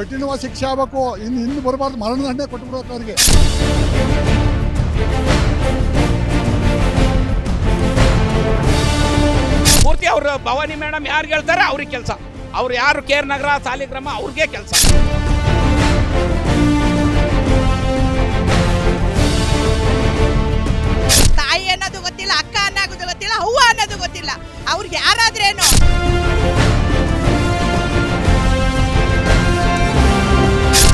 ಕಠಿಣವಾದ ಶಿಕ್ಷೆ ಆಗಬೇಕು. ಇನ್ನು ಹಿಂದೆ ಬರಬಾರ್ದು. ಮರಣದಂಡನೆ ಕೊಟ್ಬಿಡ್ಬೇಕು ಅವರಿಗೆ. ಪೂರ್ತಿ ಅವ್ರ ಭವಾನಿ ಮೇಡಮ್ ಯಾರು ಹೇಳ್ತಾರೆ? ಅವ್ರಿಗೆ ಕೆಲಸ. ಅವ್ರು ಯಾರು ಕೇರ್ ನಗರ ಸಾಲಿಗ್ರಾಮ ಅವ್ರಿಗೆ ಕೆಲಸ. ತಾಯಿ ಅನ್ನೋದು ಗೊತ್ತಿಲ್ಲ ಅಕ್ಕ ಅನ್ನೋದು ಗೊತ್ತಿಲ್ಲ ಅವ್ವ ಅನ್ನೋದು ಗೊತ್ತಿಲ್ಲ. ಅವ್ರಿಗೆ ಯಾರಾದ್ರೇನು?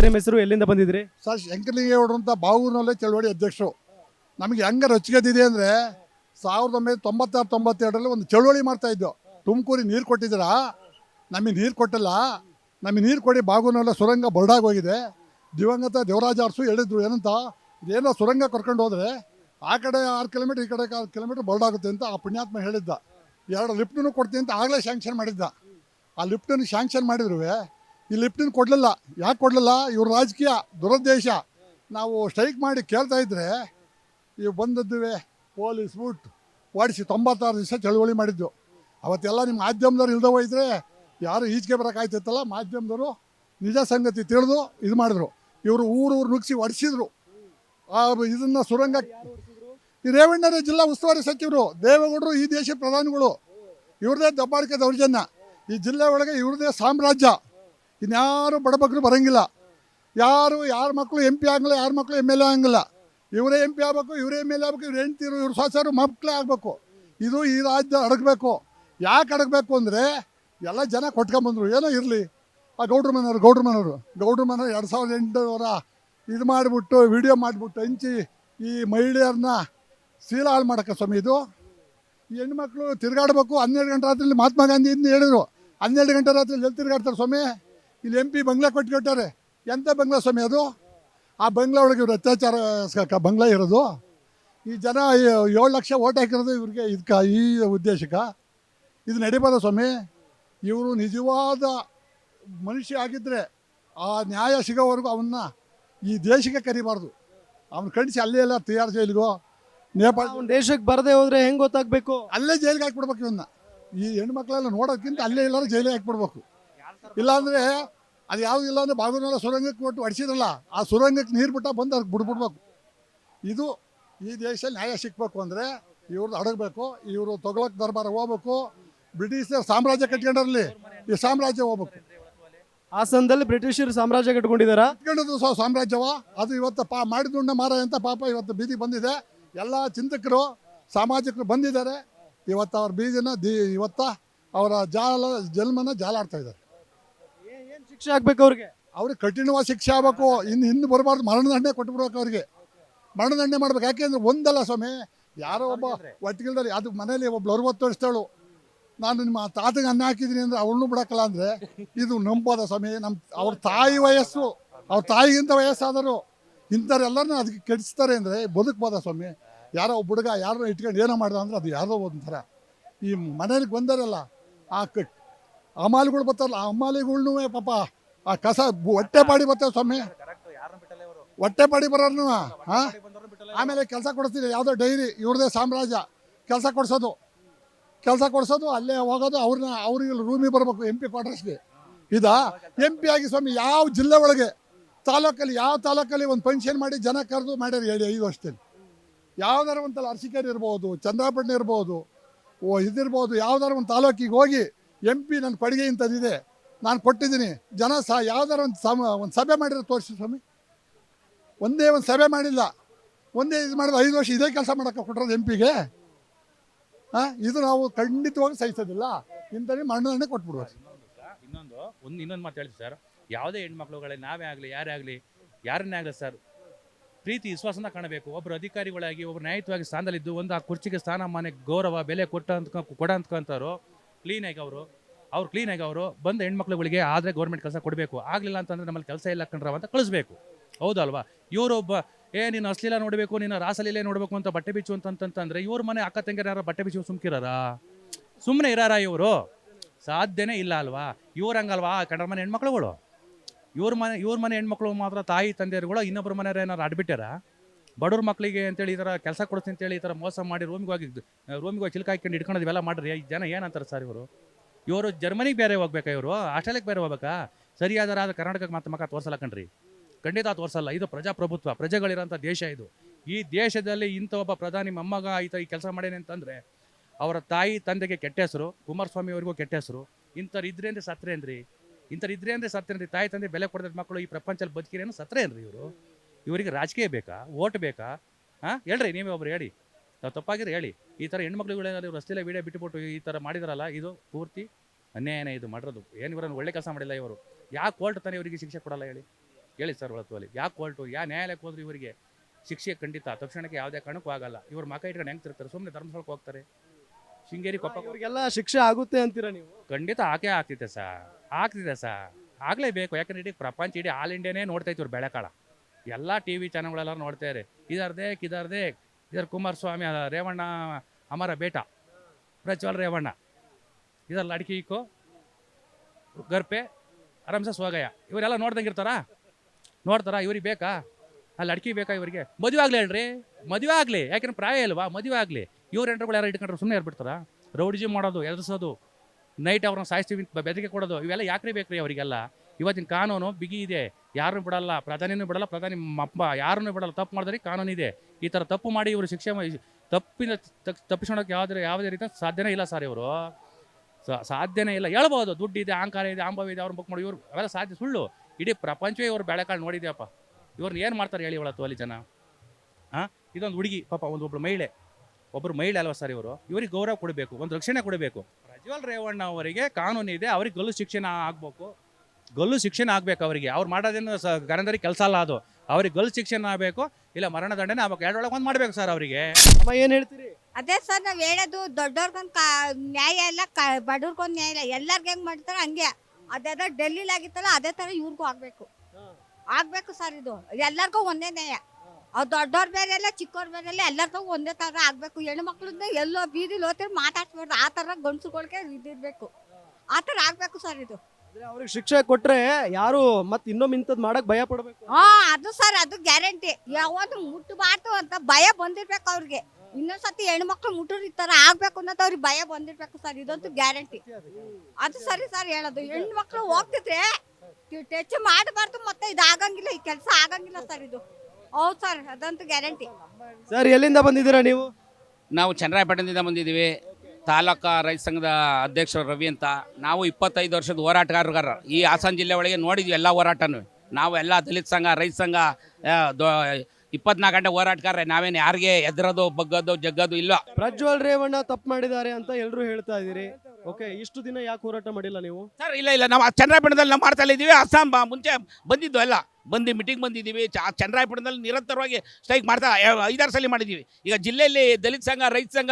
ನಿಮ್ಮ ಹೆಸರು ಎಲ್ಲಿಂದ ಬಂದಿದ್ರಿ? ಸರ್ ಶಂಕರಲಿಂಗೇಗೌಡರು ಅಂತ ಬಾವೂರಿನಲ್ಲೇ ಚಳವಳಿ ಅಧ್ಯಕ್ಷರು. ನಮಗೆ ಹೆಂಗೆ ರೊಚ್ಚಿಗೆದಿದೆ ಅಂದರೆ ಸಾವಿರದ ಒಂಬೈನೂರ ತೊಂಬತ್ತಾರು, ತೊಂಬತ್ತೆರಡರಲ್ಲಿ ಒಂದು ಚಳವಳಿ ಮಾಡ್ತಾ ಇದ್ದೋ. ತುಮಕೂರಿಗೆ ನೀರು ಕೊಟ್ಟಿದ್ದೀರಾ? ನಮಗೆ ನೀರು ಕೊಟ್ಟಿಲ್ಲ. ನಮಗೆ ನೀರು ಕೊಡಿ ಬಾಗೂನಲ್ಲ ಸುರಂಗ ಬರ್ಡಾಗಿ ಹೋಗಿದೆ. ದಿವಂಗತ ದೇವರಾಜ ಅರಸು ಹೇಳಿದ್ರು, ಏನಂತ? ಏನೋ ಸುರಂಗ ಕರ್ಕೊಂಡು ಹೋದರೆ ಆ ಕಡೆ ಆರು ಕಿಲೋಮೀಟ್ರ್, ಈ ಕಡೆ ಆರು ಕಿಲೋಮೀಟ್ರ್ ಬರ್ಡಾಗುತ್ತೆ ಅಂತ ಆ ಪುಣ್ಯಾತ್ಮ ಹೇಳಿದ್ದ. ಎರಡು ಲಿಫ್ಟನ್ನು ಕೊಡ್ತೀನಿ ಅಂತ ಆಗಲೇ ಶ್ಯಾಂಕ್ಷನ್ ಮಾಡಿದ್ದ. ಆ ಲಿಫ್ಟನ್ನು ಶ್ಯಾಂಕ್ಷನ್ ಮಾಡಿದ್ರು ಈ ಲಿಫ್ಟಿನ ಕೊಡಲಿಲ್ಲ. ಯಾಕೆ ಕೊಡಲಿಲ್ಲ? ಇವ್ರ ರಾಜಕೀಯ, ದುರುದ್ದೇಶ. ನಾವು ಸ್ಟ್ರೈಕ್ ಮಾಡಿ ಕೇಳ್ತಾ ಇದ್ರೆ ಇವು ಬಂದದ್ದುವೆ ಪೊಲೀಸ್ ಬೂಟ್ ಓಡಿಸಿ ತೊಂಬತ್ತಾರು ದಿವಸ ಚಳುವಳಿ ಮಾಡಿದ್ದು. ಅವತ್ತೆಲ್ಲ ನಿಮ್ಮ ಮಾಧ್ಯಮದವ್ರು ಇಲ್ದ ಹೋಯಿದ್ರೆ ಯಾರು ಈಚೆಗೆ ಬರೋಕ್ಕಾಯ್ತಿತ್ತಲ್ಲ ಮಾಧ್ಯಮದವರು ನಿಜ ಸಂಗತಿ ತಿಳಿದು ಇದು ಮಾಡಿದ್ರು. ಇವರು ಊರು ಊರು ನುಗ್ಸಿ ಒಡಿಸಿದ್ರು. ಆ ಇದನ್ನ ಸುರಂಗ ಈ ರೇವಣ್ಣರೇ ಜಿಲ್ಲಾ ಉಸ್ತುವಾರಿ ಸಚಿವರು, ದೇವೇಗೌಡರು, ಈ ದೇಶ ಪ್ರಧಾನಿಗಳು. ಇವ್ರದೇ ದಬ್ಬಾಳಿಕೆ ದೌರ್ಜನ್ಯ. ಈ ಜಿಲ್ಲೆ ಒಳಗೆ ಇವ್ರದೇ ಸಾಮ್ರಾಜ್ಯ. ಇನ್ಯಾರು ಬಡಬಗ್ರು ಬರೋಂಗಿಲ್ಲ. ಯಾರು, ಯಾರ ಮಕ್ಕಳು ಎಂ ಪಿ ಆಗಲ್ಲ ಯಾರ ಮಕ್ಕಳು ಎಂ ಎಲ್ ಎ ಆಗಂಗಿಲ್ಲ ಇವರೇ ಎಂ ಪಿ ಆಗಬೇಕು, ಇವರೇ ಎಂ ಎಲ್ ಎ ಆಗಬೇಕು, ಇವ್ರು ಹೆಂಡ್ತಿರು ಇವ್ರು ಸೊಸರು ಮಕ್ಕಳೇ ಆಗಬೇಕು. ಇದು ಈ ರಾಜ್ಯ ಅಡಗಬೇಕು. ಯಾಕೆ ಅಡಗಬೇಕು ಅಂದರೆ ಎಲ್ಲ ಜನ ಕೊಟ್ಕೊಂಬಂದ್ರು. ಏನೋ ಇರಲಿ. ಆ ಗೌಡ್ರ ಮನೆಯವರು ಗೌಡ್ರ ಮನೆಯವರು ಗೌಡ್ರ ಮನೆ ಎರಡು ಸಾವಿರದ ಎಂಟುವರ ಇದು ಮಾಡಿಬಿಟ್ಟು, ವಿಡಿಯೋ ಮಾಡಿಬಿಟ್ಟು ಹಂಚಿ ಈ ಮಹಿಳೆಯರನ್ನ ಶೀಲ ಹಾಳು ಮಾಡಕ್ಕೆ ಸ್ವಾಮಿ ಇದು. ಈ ಹೆಣ್ಮಕ್ಳು ತಿರುಗಾಡಬೇಕು. ಹನ್ನೆರಡು ಗಂಟೆ ರಾತ್ರಿಯಲ್ಲಿ ಮಹಾತ್ಮ ಗಾಂಧಿ ಹೇಳಿದ್ರು. ಹನ್ನೆರಡು ಗಂಟೆ ರಾತ್ರಿ ಎಲ್ಲಿ ತಿರುಗಾಡ್ತಾರೆ ಸ್ವಾಮಿ? ಇಲ್ಲಿ ಎಂ ಪಿ ಬಂಗ್ಲಾ ಕೊಟ್ಕೊಟ್ಟಾರೆ ಎಂಥ ಬಂಗ್ಲಾ ಸ್ವಾಮಿ ಅದು? ಆ ಬಂಗ್ಲಾ ಒಳಗೆ ಇವ್ರು ಅತ್ಯಾಚಾರ ಬಂಗ್ಲಾ ಇರೋದು. ಈ ಜನ ಏಳು ಲಕ್ಷ ಓಟ್ ಹಾಕಿರೋದು ಇವ್ರಿಗೆ ಇದಕ್ಕೆ ಈ ಉದ್ದೇಶಕ್ಕೆ ಇದು ನಡೀಬಾರ ಸ್ವಾಮಿ. ಇವರು ನಿಜವಾದ ಮನುಷ್ಯ ಆಗಿದ್ದರೆ ಆ ನ್ಯಾಯ ಸಿಗೋವರೆಗೂ ಅವನ್ನ ಈ ದೇಶಕ್ಕೆ ಕರಿಬಾರ್ದು. ಅವ್ನು ಕಳಿಸಿ ಅಲ್ಲೇ ಎಲ್ಲ ತಿಹಾರ್ ಜೈಲಿಗೋ ನೇಪಾಳ ದೇಶಕ್ಕೆ ಬರದೆ ಹೋದ್ರೆ ಹೆಂಗ್ ಗೊತ್ತಾಗಬೇಕು? ಅಲ್ಲೇ ಜೈಲಿಗೆ ಹಾಕ್ಬಿಡ್ಬೇಕು ಇವನ್ನ ಈ ಹೆಣ್ಮಕ್ಳೆಲ್ಲ ನೋಡೋದಕ್ಕಿಂತ ಅಲ್ಲೇ ಎಲ್ಲರೂ ಜೈಲಿಗೆ ಹಾಕ್ಬಿಡ್ಬೇಕು. ಇಲ್ಲಾಂದ್ರೆ ಅದು ಯಾವುದಿಲ್ಲ ಇಲ್ಲ ಅಂದ್ರೆ ಬಾಗುನೆಲ್ಲ ಸುರಂಗಕ್ಕೆ ಕೊಟ್ಟು ಹೊಡಿಸಿದ್ರಲ್ಲ ಆ ಸುರಂಗಕ್ಕೆ ನೀರು ಬಿಟ್ಟ ಬಂದು ಅದಕ್ಕೆ ಬಿಡ್ಬಿಡ್ಬೇಕು. ಇದು ಈ ದೇಶದಲ್ಲಿ ನ್ಯಾಯ ಸಿಕ್ಬೇಕು ಅಂದರೆ ಇವ್ರದ್ದು ಅಡಗಬೇಕು ಇವರು ತೊಗೊಳಕ್ ದರ್ಬಾರ ಹೋಗ್ಬೇಕು ಬ್ರಿಟಿಷ್ ಸಾಮ್ರಾಜ್ಯ ಕಟ್ಕೊಂಡಿರಲಿ ಈ ಸಾಮ್ರಾಜ್ಯ ಹೋಗ್ಬೇಕು. ಹಾಸನದಲ್ಲಿ ಬ್ರಿಟಿಷರು ಸಾಮ್ರಾಜ್ಯ ಕಟ್ಕೊಂಡಿದಾರ ಕಟ್ಕೊಂಡದ್ದು ಸಾಮ್ರಾಜ್ಯವ ಅದು ಇವತ್ತು ಪಾ ಮಾಡಿದುಣ್ಣ ಮಾರ ಅಂತ ಪಾಪ ಇವತ್ತು ಬೀದಿ ಬಂದಿದೆ. ಎಲ್ಲ ಚಿಂತಕರು ಸಾಮಾಜಿಕರು ಬಂದಿದ್ದಾರೆ. ಇವತ್ತು ಅವ್ರ ಬೀದಿನ ದಿ ಇವತ್ತ ಅವರ ಜಾಲ ಜನ್ಮನ ಜಾಲಾಡ್ತಾ ಇದ್ದಾರೆ. ಶಿಕ್ಷೆ ಆಗ್ಬೇಕು ಅವ್ರಿಗೆ. ಅವ್ರಿಗೆ ಕಠಿಣವಾಗಿ ಶಿಕ್ಷೆ ಆಗಬೇಕು. ಇನ್ನು ಹಿಂದೆ ಬರಬಾರ್ದು. ಮರಣದಂಡನೆ ಕೊಟ್ಬಿಡ್ಬೇಕು ಅವ್ರಿಗೆ. ಮರಣದಂಡನೆ ಮಾಡ್ಬೇಕು. ಯಾಕೆಂದ್ರೆ ಒಂದಲ್ಲ ಸ್ವಾಮಿ ಯಾರೋ ಒಬ್ಬ ಒಟ್ಟಿಗಿಲ್ದಲ್ಲಿ ಅದು ಮನೇಲಿ ಒಬ್ಬ ಅರವತ್ತು ವರ್ಷದವಳು. ನಾನು ನಿಮ್ಮ ತಾತಗೆ ಅನ್ನ ಹಾಕಿದ್ದೀನಿ ಅಂದ್ರೆ ಅವಳನ್ನು ಬಿಡಕ್ಕಲ್ಲ ಅಂದ್ರೆ ಇದು ನಂಬೋದ ಸ್ವಾಮಿ. ನಮ್ಮ ಅವ್ರ ತಾಯಿ ವಯಸ್ಸು. ಅವ್ರ ತಾಯಿಗಿಂತ ವಯಸ್ಸಾದರು ಇಂಥವ್ರೆಲ್ಲರನ್ನ ಅದಕ್ಕೆ ಕೆಡಿಸ್ತಾರೆ ಅಂದರೆ ಬದುಕ್ಬೋದ ಸ್ವಾಮಿ. ಯಾರೋ ಒಬ್ಬ ಹುಡುಗ ಯಾರೋ ಇಟ್ಕೊಂಡು ಏನೋ ಮಾಡ್ದ ಅಂದ್ರೆ ಅದು ಯಾರೋ ಒಂಥರ. ಈ ಮನೇಲಿ ಬಂದರಲ್ಲ ಆ ಅಮಾಲಿಗಳು ಬರ್ತಾರಲ್ಲ ಆ ಅಮಾಲಿಗಳ್ನೂ ಪಾಪ ಆ ಕಸ ಹೊಟ್ಟೆ ಪಾಡಿ ಬರ್ತಾವೆ ಸ್ವಾಮಿ. ಹೊಟ್ಟೆ ಪಾಡಿ ಬರೋರ್ನು, ಹಾಂ? ಆಮೇಲೆ ಕೆಲಸ ಕೊಡಿಸ್ತೀನಿ ಯಾವುದೋ ಡೈರಿ, ಇವ್ರದೇ ಸಾಮ್ರಾಜ್ಯ. ಕೆಲಸ ಕೊಡಿಸೋದು. ಕೆಲಸ ಕೊಡಿಸೋದು, ಅಲ್ಲೇ ಹೋಗೋದು ಅವ್ರನ್ನ ಅವ್ರಿಗೆ ರೂಮಿಗೆ ಬರಬೇಕು ಎಂ ಪಿ ಕ್ವಾರ್ಟರ್ಸ್ಗೆ ಇದಾ? ಎಂ ಪಿ ಆಗಿ ಸ್ವಾಮಿ, ಯಾವ ಜಿಲ್ಲೆ ಒಳಗೆ? ತಾಲೂಕಲ್ಲಿ, ಯಾವ ತಾಲೂಕಲ್ಲಿ ಒಂದು ಪೆನ್ಷನ್ ಮಾಡಿ ಜನ ಕರೆದು ಮಾಡ್ಯಾರ ಹೇಳಿ, ಐದು ವರ್ಷದಲ್ಲಿ. ಯಾವ್ದಾರ ಒಂದು ಅರಸಿಕೇರಿ ಇರ್ಬೋದು, ಚಂದ್ರಾಪಟ್ಟಣ ಇರ್ಬೋದು, ಓ, ಇದಿರ್ಬೋದು, ಯಾವ್ದಾರ ಒಂದು ತಾಲೂಕಿಗೆ ಹೋಗಿ ಎಂ ಪಿ ನನ್ನ ಕೊಡುಗೆ ಇಂಥದ್ದಿದೆ. ನಾನು ಕೊಟ್ಟಿದ್ದೀನಿ. ಜನ ಸಹ ಯಾವ್ದಾರ ಒಂದು ಸಮ, ಒಂದು ಸಭೆ ಮಾಡಿರೋ ತೋರಿಸಿ ಸ್ವಾಮಿ. ಒಂದೇ ಒಂದು ಸಭೆ ಮಾಡಿಲ್ಲ. ಒಂದೇ ಇದು ಮಾಡಿದ್ರೆ ಐದು ವರ್ಷ ಇದೇ ಕೆಲಸ ಮಾಡೋಕೆ ಕೊಟ್ಟಿರೋದು ಎಂ ಪಿಗೆ. ಹಾಂ ಇದು ನಾವು ಖಂಡಿತವಾಗಿ ಸಹಿಸೋದಿಲ್ಲ. ಇಂಥದ್ದು ಮರಣದಂಡನೆ ಕೊಟ್ಬಿಡುವ ಇನ್ನೊಂದು, ಒಂದು ಇನ್ನೊಂದು ಮಾತು ಹೇಳ್ತೀವಿ ಸರ್. ಯಾವುದೇ ಹೆಣ್ಮಕ್ಳುಗಳೇ, ನಾವೇ ಆಗಲಿ, ಯಾರೇ ಆಗಲಿ, ಯಾರನ್ನೇ ಆಗಲಿ ಸರ್, ಪ್ರೀತಿ, ವಿಶ್ವಾಸನ ಕಾಣಬೇಕು. ಒಬ್ಬರು ಅಧಿಕಾರಿಗಳಾಗಿ ಒಬ್ಬರು ನ್ಯಾಯಯುತವಾಗಿ ಸ್ಥಾನದಲ್ಲಿದ್ದು, ಒಂದು ಆ ಕುರ್ಚಿಗೆ ಸ್ಥಾನಮಾನ, ಗೌರವ, ಬೆಲೆ ಕೊಟ್ಟ ಅಂತ ಕೊಡ ಅಂತಕ್ಕಂಥವ್ರು ಕ್ಲೀನಾಗಿ ಅವರು ಅವ್ರು ಕ್ಲೀನಾಗಿ ಅವರು ಬಂದ ಹೆಣ್ಮಕ್ಳುಗಳಿಗೆ ಆದರೆ ಗೌರ್ಮೆಂಟ್ ಕೆಲಸ ಕೊಡಬೇಕು. ಆಗಲಿಲ್ಲ ಅಂತಂದ್ರೆ ನಮ್ಮಲ್ಲಿ ಕೆಲಸ ಇಲ್ಲ ಕಣ್ರವ ಅಂತ ಕಳಿಸ್ಬೇಕು. ಹೌದಲ್ವಾ? ಇವರೊಬ್ಬ, ಏ, ನೀನು ಅಸ್ಲೀಲ ನೋಡಬೇಕು, ನೀನು ರಾಸಲೀಲೆ ನೋಡಬೇಕು ಅಂತ ಬಟ್ಟೆ ಬಿಚ್ಚು ಅಂತಂತಂದ್ರೆ ಇವ್ರ ಮನೆ ಅಕ್ಕ ತಂಗಿರ ಬಟ್ಟೆ ಬಿಚ್ಚು ಸುಮ್ಕಿರಾರ? ಸುಮ್ಮನೆ ಇರಾರ ಇವರು? ಸಾಧ್ಯನೇ ಇಲ್ಲ ಅಲ್ವಾ? ಇವ್ರ ಹಂಗಲ್ವಾ? ಕನ್ನಡ ಮನೆ ಹೆಣ್ಮಕ್ಳುಗಳು. ಇವ್ರ ಮನೆ ಇವ್ರ ಮನೆ ಹೆಣ್ಮಕ್ಳು ಮಾತ್ರ ತಾಯಿ ತಂದೆಯರುಗಳು ಇನ್ನೊಬ್ಬರ ಮನೆಯವ್ರು ಏನಾರು ಅಡ್ಬಿಟ್ಟಾರ ಬಡವ್ರ ಮಕ್ಕಳಿಗೆ ಅಂತೇಳಿ ಈ ಥರ ಕೆಲಸ ಕೊಡ್ತೀನಿ ಅಂತೇಳಿ ಈ ಥರ ಮೋಸ ಮಾಡಿ ರೂಮಿಗೆ ಹೋಗಿ ರೂಮಿಗೆ ಹೋಗಿ ಚಿಲ್ಕ ಇಟ್ಕೊಂಡು ಇವೆಲ್ಲ ಮಾಡ್ರಿ. ಜನ ಏನಂತಾರೆ ಸರ್ ಇವರು? ಇವರು ಜರ್ಮನಿಗೆ ಬೇರೆ ಹೋಗ್ಬೇಕಾ ಇವರು? ಆಸ್ಟ್ರೇಲಿಯಾಗೆ ಬೇರೆ ಹೋಗ್ಬೇಕಾ? ಸರಿಯಾದ ಕರ್ನಾಟಕಕ್ಕೆ ಮಾತ್ರ ಮಕ್ಕ ತೋರ್ಸಲ್ಲ ಕಣ್ರಿ. ಖಂಡಿತ ತೋರಿಸಲ್ಲ. ಇದು ಪ್ರಜಾಪ್ರಭುತ್ವ, ಪ್ರಜೆಗಳಿರೋಂಥ ದೇಶ ಇದು. ಈ ದೇಶದಲ್ಲಿ ಇಂಥ ಒಬ್ಬ ಪ್ರಧಾನಿ ಮೊಮ್ಮಗ ಈತ ಈ ಕೆಲಸ ಮಾಡೇನೆ ಅಂತಂದ್ರೆ, ಅವರ ತಾಯಿ, ತಂದೆಗೆ ಕೆಟ್ಟ ಹೆಸರು, ಕುಮಾರಸ್ವಾಮಿ ಅವರಿಗೂ ಕೆಟ್ಟ ಹೆಸರು. ಇಂಥವ್ರು ಇದ್ರೆ ಅಂದ್ರೆ ಸತ್ರೇನ್ರಿ ಇಂಥವ್ರು ಇದ್ರೆ ಅಂದ್ರೆ ಸತ್ರೇನ್ರಿ ತಾಯಿ, ತಂದೆ ಬೆಲೆ ಕೊಡದ ಮಕ್ಕಳು ಈ ಪ್ರಪಂಚದಲ್ಲಿ ಬದುಕಿರೇನು ಸತ್ರೇನ್ರಿ ಇವರು? ಇವರಿಗೆ ರಾಜಕೀಯ ಬೇಕಾ? ಓಟ್ ಬೇಕಾ? ಹಾಂ ಹೇಳ್ರಿ ನೀವೇ ಒಬ್ರು ಹೇಳಿ. ನಾವು ತಪ್ಪಾಗಿದ್ರೆ ಹೇಳಿ ಈ ಥರ ಹೆಣ್ಮಕ್ಳುಗಳೇನಾದ್ರು ರಸ್ತೆಯಲ್ಲೇ ವಿಡಿಯೋ ಬಿಟ್ಟುಬಿಟ್ಟು ಈ ಥರ ಮಾಡಿದಾರಲ್ಲ ಇದು ಪೂರ್ತಿ ಅನ್ಯಾಯನೇ ಇದು ಮಾಡಿರೋದು. ಏನು ಇವರನ್ನು ಒಳ್ಳೆ ಕೆಲಸ ಮಾಡಿಲ್ಲ ಇವರು? ಯಾಕೆ ಕೋರ್ಟ್ ತಾನೇ ಇವರಿಗೆ ಶಿಕ್ಷೆ ಕೊಡಲ್ಲ ಹೇಳಿ. ಹೇಳಿ ಸರ್ ಒಳತ್ವಲ್ಲಿ ಯಾಕೆ ಕೋರ್ಟು ಯಾ ನ್ಯಾಯಾಲಯಕ್ಕೆ ಹೋದ್ರೆ ಇವರಿಗೆ ಶಿಕ್ಷೆ ಖಂಡಿತ ತಕ್ಷಣಕ್ಕೆ ಯಾವುದೇ ಕಾರಣಕ್ಕೂ ಆಗಲ್ಲ. ಇವ್ರು ಮಕ ಇಟ್ಕೊಂಡು ಹೆಂಗೆ ತಿರ್ತಾರೆ ಸುಮ್ಮನೆ ಧರ್ಮಸ್ಥಳಕ್ಕೆ ಹೋಗ್ತಾರೆ. ಶೃಂಗೇರಿ ಕೊಪ್ಪ ಇವ್ರಿಗೆಲ್ಲ ಶಿಕ್ಷೆ ಆಗುತ್ತೆ ಅಂತೀರಾ ನೀವು? ಖಂಡಿತ ಹಾಕೇ ಆಗ್ತಿದೆ ಸಾ ಆಗ್ತಿದೆ ಸಾ ಆಗಲೇಬೇಕು ಯಾಕಂದ್ರೆ ಇಡೀ ಪ್ರಪಂಚ ಇಡೀ ಆಲ್ ಇಂಡಿಯಾನೇ ನೋಡ್ತಾ ಇತ್ತು ಇವ್ರು ಬೆಳೆಕಾಳ. ಎಲ್ಲ ಟಿ ವಿ ಚಾನಲ್ಗಳೆಲ್ಲ ನೋಡ್ತಾ ಇದ್ದಾರೆ ಇದರ್ದೇ ಕಿದರ್ದೇ ಇದರ್ ಕುಮಾರಸ್ವಾಮಿ ರೇವಣ್ಣ, ಅಮರ ಬೇಟ, ಪ್ರಜ್ವಲ್ ರೇವಣ್ಣ. ಇದರಲ್ಲಿ ಅಡಿಕೆ ಇಕ್ಕೋ ಗರ್ಪೆ ಆರಾಮ್ಸೆ ಸ್ವಾಗಯ ಇವರೆಲ್ಲ ನೋಡ್ದಂಗೆ ಇರ್ತಾರಾ? ನೋಡ್ತಾರಾ? ಇವ್ರಿಗೆ ಬೇಕಾ? ಅಲ್ಲಿ ಅಡ್ಕೆ ಬೇಕಾ ಇವರಿಗೆ? ಮದುವೆ ಆಗಲಿ ಹೇಳ್ರಿ. ಮದುವೆ ಆಗಲಿ. ಯಾಕಂದ್ರೆ ಪ್ರಾಯ ಇಲ್ವಾ? ಮದುವೆ ಆಗಲಿ. ಇವ್ರ ಎಂಟ್ರುಗಳು ಯಾರು ಇಟ್ಕೊಂಡ್ರೆ ಸುಮ್ಮನೆ ಇರ್ಬಿಡ್ತಾರ? ರೌಡಿಜಿ ಮಾಡೋದು, ಎದುರಿಸೋದು, ನೈಟ್ ಅವ್ರನ್ನ ಸಾಯಿಸ್ತೀವಿ ಬೆದರಿಕೆ ಕೊಡೋದು, ಇವೆಲ್ಲ ಯಾಕ್ರಿ ಬೇಕ್ರಿ ಅವರಿಗೆಲ್ಲ? ಇವತ್ತಿನ ಕಾನೂನು ಬಿಗಿ ಇದೆ. ಯಾರನ್ನೂ ಬಿಡಲ್ಲ? ಪ್ರಧಾನಿನೂ ಬಿಡಲ್ಲ, ಪ್ರಧಾನಿ ಮಪ್ಪ ಯಾರನ್ನೂ ಬಿಡಲ್ಲ? ತಪ್ಪು ಮಾಡಿದ್ರೆ ಕಾನೂನು ಇದೆ. ಈ ಥರ ತಪ್ಪು ಮಾಡಿ ಇವರು ಶಿಕ್ಷೆ ತಪ್ಪಿನ ತಪ್- ತಪ್ಪಿಸ್ಕೊಳಕ್ಕೆ ಯಾವುದೇ ಯಾವುದೇ ರೀತಿ ಸಾಧ್ಯನೇ ಇಲ್ಲ ಸರ್ ಇವರು. ಸಾಧ್ಯನೇ ಇಲ್ಲ. ಹೇಳ್ಬೋದು ದುಡ್ಡು ಇದೆ ಅಹಂಕಾರ ಇದೆ ಅಂಬವ ಇದೆ, ಅವ್ರನ್ನ ಬುಕ್ ಮಾಡಿ ಇವರು ಅವೆಲ್ಲ ಸಾಧ್ಯ ಸುಳ್ಳು. ಇಡೀ ಪ್ರಪಂಚವೇ ಇವರು ಬೆಳೆಕಾಳು ನೋಡಿದ್ಯಪ್ಪ. ಇವ್ರನ್ನ ಏನು ಮಾಡ್ತಾರೆ ಹೇಳಿ ಇವಳತ್ತು ಅಲ್ಲಿ ಜನ? ಹಾಂ ಇದೊಂದು ಹುಡುಗಿ, ಪಾಪ ಒಂದು ಒಬ್ಳು ಮಹಿಳೆ. ಒಬ್ಬರು ಮಹಿಳೆ ಅಲ್ವಾ ಸರ್ ಇವರು? ಇವರಿಗೆ ಗೌರವ ಕೊಡಬೇಕು, ಒಂದು ರಕ್ಷಣೆ ಕೊಡಬೇಕು. ಪ್ರಜ್ವಲ್ ರೇವಣ್ಣ ಅವರಿಗೆ ಕಾನೂನು ಇದೆ, ಅವ್ರಿಗೆ ಗಲ್ಲು ಶಿಕ್ಷಣ ಆಗ್ಬೇಕು. ಗಲ್ಲು ಶಿಕ್ಷಣ ಆಗ್ಬೇಕು ಅವರಿಗೆ. ಅವ್ರು ಮಾಡೋದೇನು ಸ ಗರಂದರಿ ಕೆಲಸ ಅಲ್ಲ ಅದು. ಅವ್ರಿಗೆ ಗಲ್ಲು ಶಿಕ್ಷಣ ಆಗಬೇಕು ಇಲ್ಲ ಮರಣದಂಡನೆ ಆಗ್ಬೇಕು. ಎರಡೊಳಗೆ ಒಂದು ಮಾಡ್ಬೇಕು ಸರ್ ಅವರಿಗೆ. ಅಮ್ಮ ಏನು ಹೇಳ್ತೀರಿ? ಅದೇ ಸರ್ ನಾವ್ ಹೇಳೋದು ದೊಡ್ಡವ್ರಿಗೊಂದು ಕಾ ನ್ಯಾಯ ಇಲ್ಲ ಕ ಬಡವ್ರಿಗೊಂದು ನ್ಯಾಯ ಇಲ್ಲ. ಎಲ್ಲಾರ್ಗೆ ಹೆಂಗ್ ಮಾಡ್ತಾರೆ ಹಂಗೆ. ಅದೇ ಡೆಲ್ಲಿಲಿ ಆಗಿತ್ತಲ್ಲ ಅದೇ ತರ ಇವ್ರಿಗೂ ಆಗ್ಬೇಕು. ಆಗ್ಬೇಕು ಸರ್ ಇದು. ಎಲ್ಲರಿಗೂ ಒಂದೇ ನ್ಯಾಯ. ಅವ್ರು ದೊಡ್ಡವ್ರ ಬೇರೆ ಎಲ್ಲ ಚಿಕ್ಕವ್ರ ಬೇರೆ ಇಲ್ಲ ಎಲ್ಲರಿಗೂ ಒಂದೇ ತರ ಆಗ್ಬೇಕು. ಹೆಣ್ಣು ಮಕ್ಳನ್ನ ಎಲ್ಲೋ ಬೀದಿಲಿ ಹೋಗ್ತಾರೆ ಮಾತಾಡ್ಸ್ಬಾರ್ದು. ಆ ತರ ಗಂಡಸುಗಳಿಗೆ ಇದಿರ್ಬೇಕು. ಆ ತರ ಆಗ್ಬೇಕು ಸರ್ ಇದು. ಅವ್ರಿಗೆ ಶಿಕ್ಷೆ ಕೊಟ್ರೆ ಯಾರು ಮತ್ತೆ ಇನ್ನೊಮ್ಮೆ ಇಂಥದ್ ಮಾಡಕ್ ಭಯ ಪಡ್ಬೇಕು? ಹಾ ಅದು ಸರ್ ಅದು ಗ್ಯಾರಂಟಿ ಯಾವತ್ತು ಮುಟ್ಟಬಾರ್ದು ಅಂತ ಭಯ ಬಂದಿರ್ಬೇಕು ಅವ್ರಿಗೆ. ಇನ್ನೊಂದ್ಸತಿ ಹೆಣ್ಮಕ್ಳು ಮುಟ್ಟರು ಈ ತರ ಆಗ್ಬೇಕು ಅನ್ನೋದು ಅವ್ರಿಗೆ ಭಯ ಬಂದಿರ್ಬೇಕು ಸರ್ ಇದಂತೂ ಗ್ಯಾರಂಟಿ ಅದು ಸರಿ ಸರ್ ಹೇಳೋದು. ಹೆಣ್ಮಕ್ಳು ಹೋಗ್ತಿದ್ರೆ ಟಚ್ ಮಾಡಬಾರ್ದು ಮತ್ತೆ ಇದು ಆಗಂಗಿಲ್ಲ ಈ ಕೆಲಸ ಆಗಂಗಿಲ್ಲ ಸರ್ ಇದು. ಹೌದು ಸರ್ ಅದಂತೂ ಗ್ಯಾರಂಟಿ ಸರ್ ಎಲ್ಲಿಂದ ಬಂದಿದ್ದೀರಾ ನೀವು? ನಾವು ಚನ್ನರಾಯಪಟ್ಟಣದಿಂದ ಬಂದಿದ್ದೀವಿ. ತಾಲೂಕಾ ರೈತ ಸಂಘದ ಅಧ್ಯಕ್ಷರು ರವಿ ಅಂತ ನಾವು ಇಪ್ಪತ್ತೈದು ವರ್ಷದ ಹೋರಾಟಗಾರರು. ಈ ಹಾಸನ ಜಿಲ್ಲೆ ಒಳಗೆ ನೋಡಿದ್ವಿ ಎಲ್ಲ ಹೋರಾಟನೂ. ನಾವು ಎಲ್ಲ ದಲಿತ ಸಂಘ ರೈತ ಸಂಘ ಇಪ್ಪತ್ನಾಲ್ಕು ಗಂಟೆ ಹೋರಾಟಗಾರ ನಾವೇನು ಯಾರಿಗೆ ಎದ್ರೋದು ಬಗ್ಗದು ಜಗ್ಗೋದು ಇಲ್ಲ ಪ್ರಜ್ವಲ್ ರೇವಣ್ಣ ತಪ್ಪು ಮಾಡಿದ್ದಾರೆ ಅಂತ ಎಲ್ಲರೂ ಹೇಳ್ತಾ ಇದೀರಿ ಓಕೆ ಇಷ್ಟು ದಿನ ಯಾಕೆ ಹೋರಾಟ ಮಾಡಿಲ್ಲ ನೀವು? ಸರ್ ಇಲ್ಲ ಇಲ್ಲ. ನಾವು ಚಂದ್ರಪಟ್ಟಣದಲ್ಲಿ ನಾವು ಮಾಡ್ತಾ ಇದ್ದೀವಿ. ಅಸ್ಸಾಂ ಮುಂಚೆ ಬಂದಿದ್ದು ಎಲ್ಲ. ಬಂದು ಮೀಟಿಂಗ್ ಬಂದಿದ್ದೀವಿ. ಚ ನಿರಂತರವಾಗಿ ಸ್ಟ್ರೈಕ್ ಮಾಡ್ತಾ ಐದಾರು ಸಲ ಮಾಡಿದ್ದೀವಿ. ಈಗ ಜಿಲ್ಲೆಯಲ್ಲಿ ದಲಿತ ಸಂಘ ರೈತ ಸಂಘ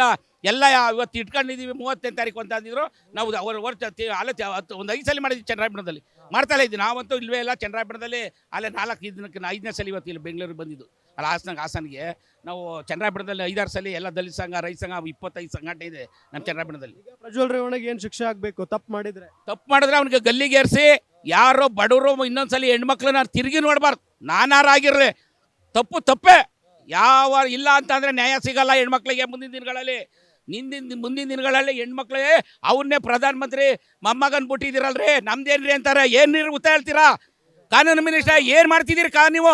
ಎಲ್ಲ ಇವತ್ತು ಇಟ್ಕೊಂಡಿದ್ದೀವಿ. ಮೂವತ್ತನೇ ತಾರೀಕು ಅಂತ ಅಂದಿದ್ರು. ನಾವು ಅವ್ರ ವರ್ಷ ಅಲ್ಲೇ ಹತ್ತು ಒಂದು ಐದು ಸಲ ಮಾಡಿದ್ವಿ ಚಂದ್ರಾಯಪಟ್ಟಣದಲ್ಲಿ ಮಾಡ್ತಾ ಇದ್ದೀವಿ. ನಾವಂತೂ ಇಲ್ವೇ ಇಲ್ಲ. ಚಂದ್ರಾಯಪಟ್ಟಣದಲ್ಲಿ ಅಲ್ಲೇ ನಾಲ್ಕು ದಿನಕ್ಕೆ ಐದನೇ ಸಲ ಇವತ್ತು ಇಲ್ಲಿ ಬೆಂಗಳೂರಿಗೆ ಬಂದಿದ್ದು. ಅಲ್ಲ ಹಾಸನ ಹಾಸನಿಗೆ ನಾವು ಚಂದ್ರಾಯಪಟ್ಟಣದಲ್ಲಿ ಐದಾರು ಸಲ ಎಲ್ಲ ದಲಿತ ಸಂಘ ರೈತ ಸಂಘ ಇಪ್ಪತ್ತೈದು ಸಂಘಟನೆ ಇದೆ ನಮ್ಮ ಚಂದ್ರಾಯಪಟ್ಟಣದಲ್ಲಿ ಈಗ ಪ್ರಜ್ವಲ್ ರೇವಣ್ಣಗೆ ಏನು ಶಿಕ್ಷೆ ಆಗಬೇಕು? ತಪ್ಪು ಮಾಡಿದರೆ? ತಪ್ಪು ಮಾಡಿದ್ರೆ ಅವನಿಗೆ ಗಲ್ಲಿಗೇರಿಸಿ ಯಾರೋ ಬಡವರು ಇನ್ನೊಂದ್ಸಲಿ ಹೆಣ್ಮಕ್ಳನ್ನ ತಿರುಗಿ ನೋಡಬಾರ್ದು. ನಾನಾರಾಗಿರ್ಲಿ ತಪ್ಪು ತಪ್ಪೇ. ಯಾವ ಇಲ್ಲ ಅಂತಂದ್ರೆ ನ್ಯಾಯ ಸಿಗಲ್ಲ ಹೆಣ್ಮಕ್ಳಿಗೆ ಮುಂದಿನ ದಿನಗಳಲ್ಲಿ. ನಿಂದಿನ ಮುಂದಿನ ದಿನಗಳಲ್ಲಿ ಹೆಣ್ಮಕ್ಳೇ ಅವ್ರನ್ನೇ ಪ್ರಧಾನಮಂತ್ರಿ ಮೊಮ್ಮಗನ್ ಬಿಟ್ಟಿದ್ದೀರಲ್ರಿ. ನಮ್ದೇನ್ರಿ ಅಂತಾರೆ? ಏನ್ರಿ ಉತ್ತರ ಹೇಳ್ತೀರಾ? ಕಾನೂನು ಮಿನಿಸ್ಟರ್ ಏನ್ ಮಾಡ್ತಿದ್ದೀರಿ ಕಾ ನೀವು?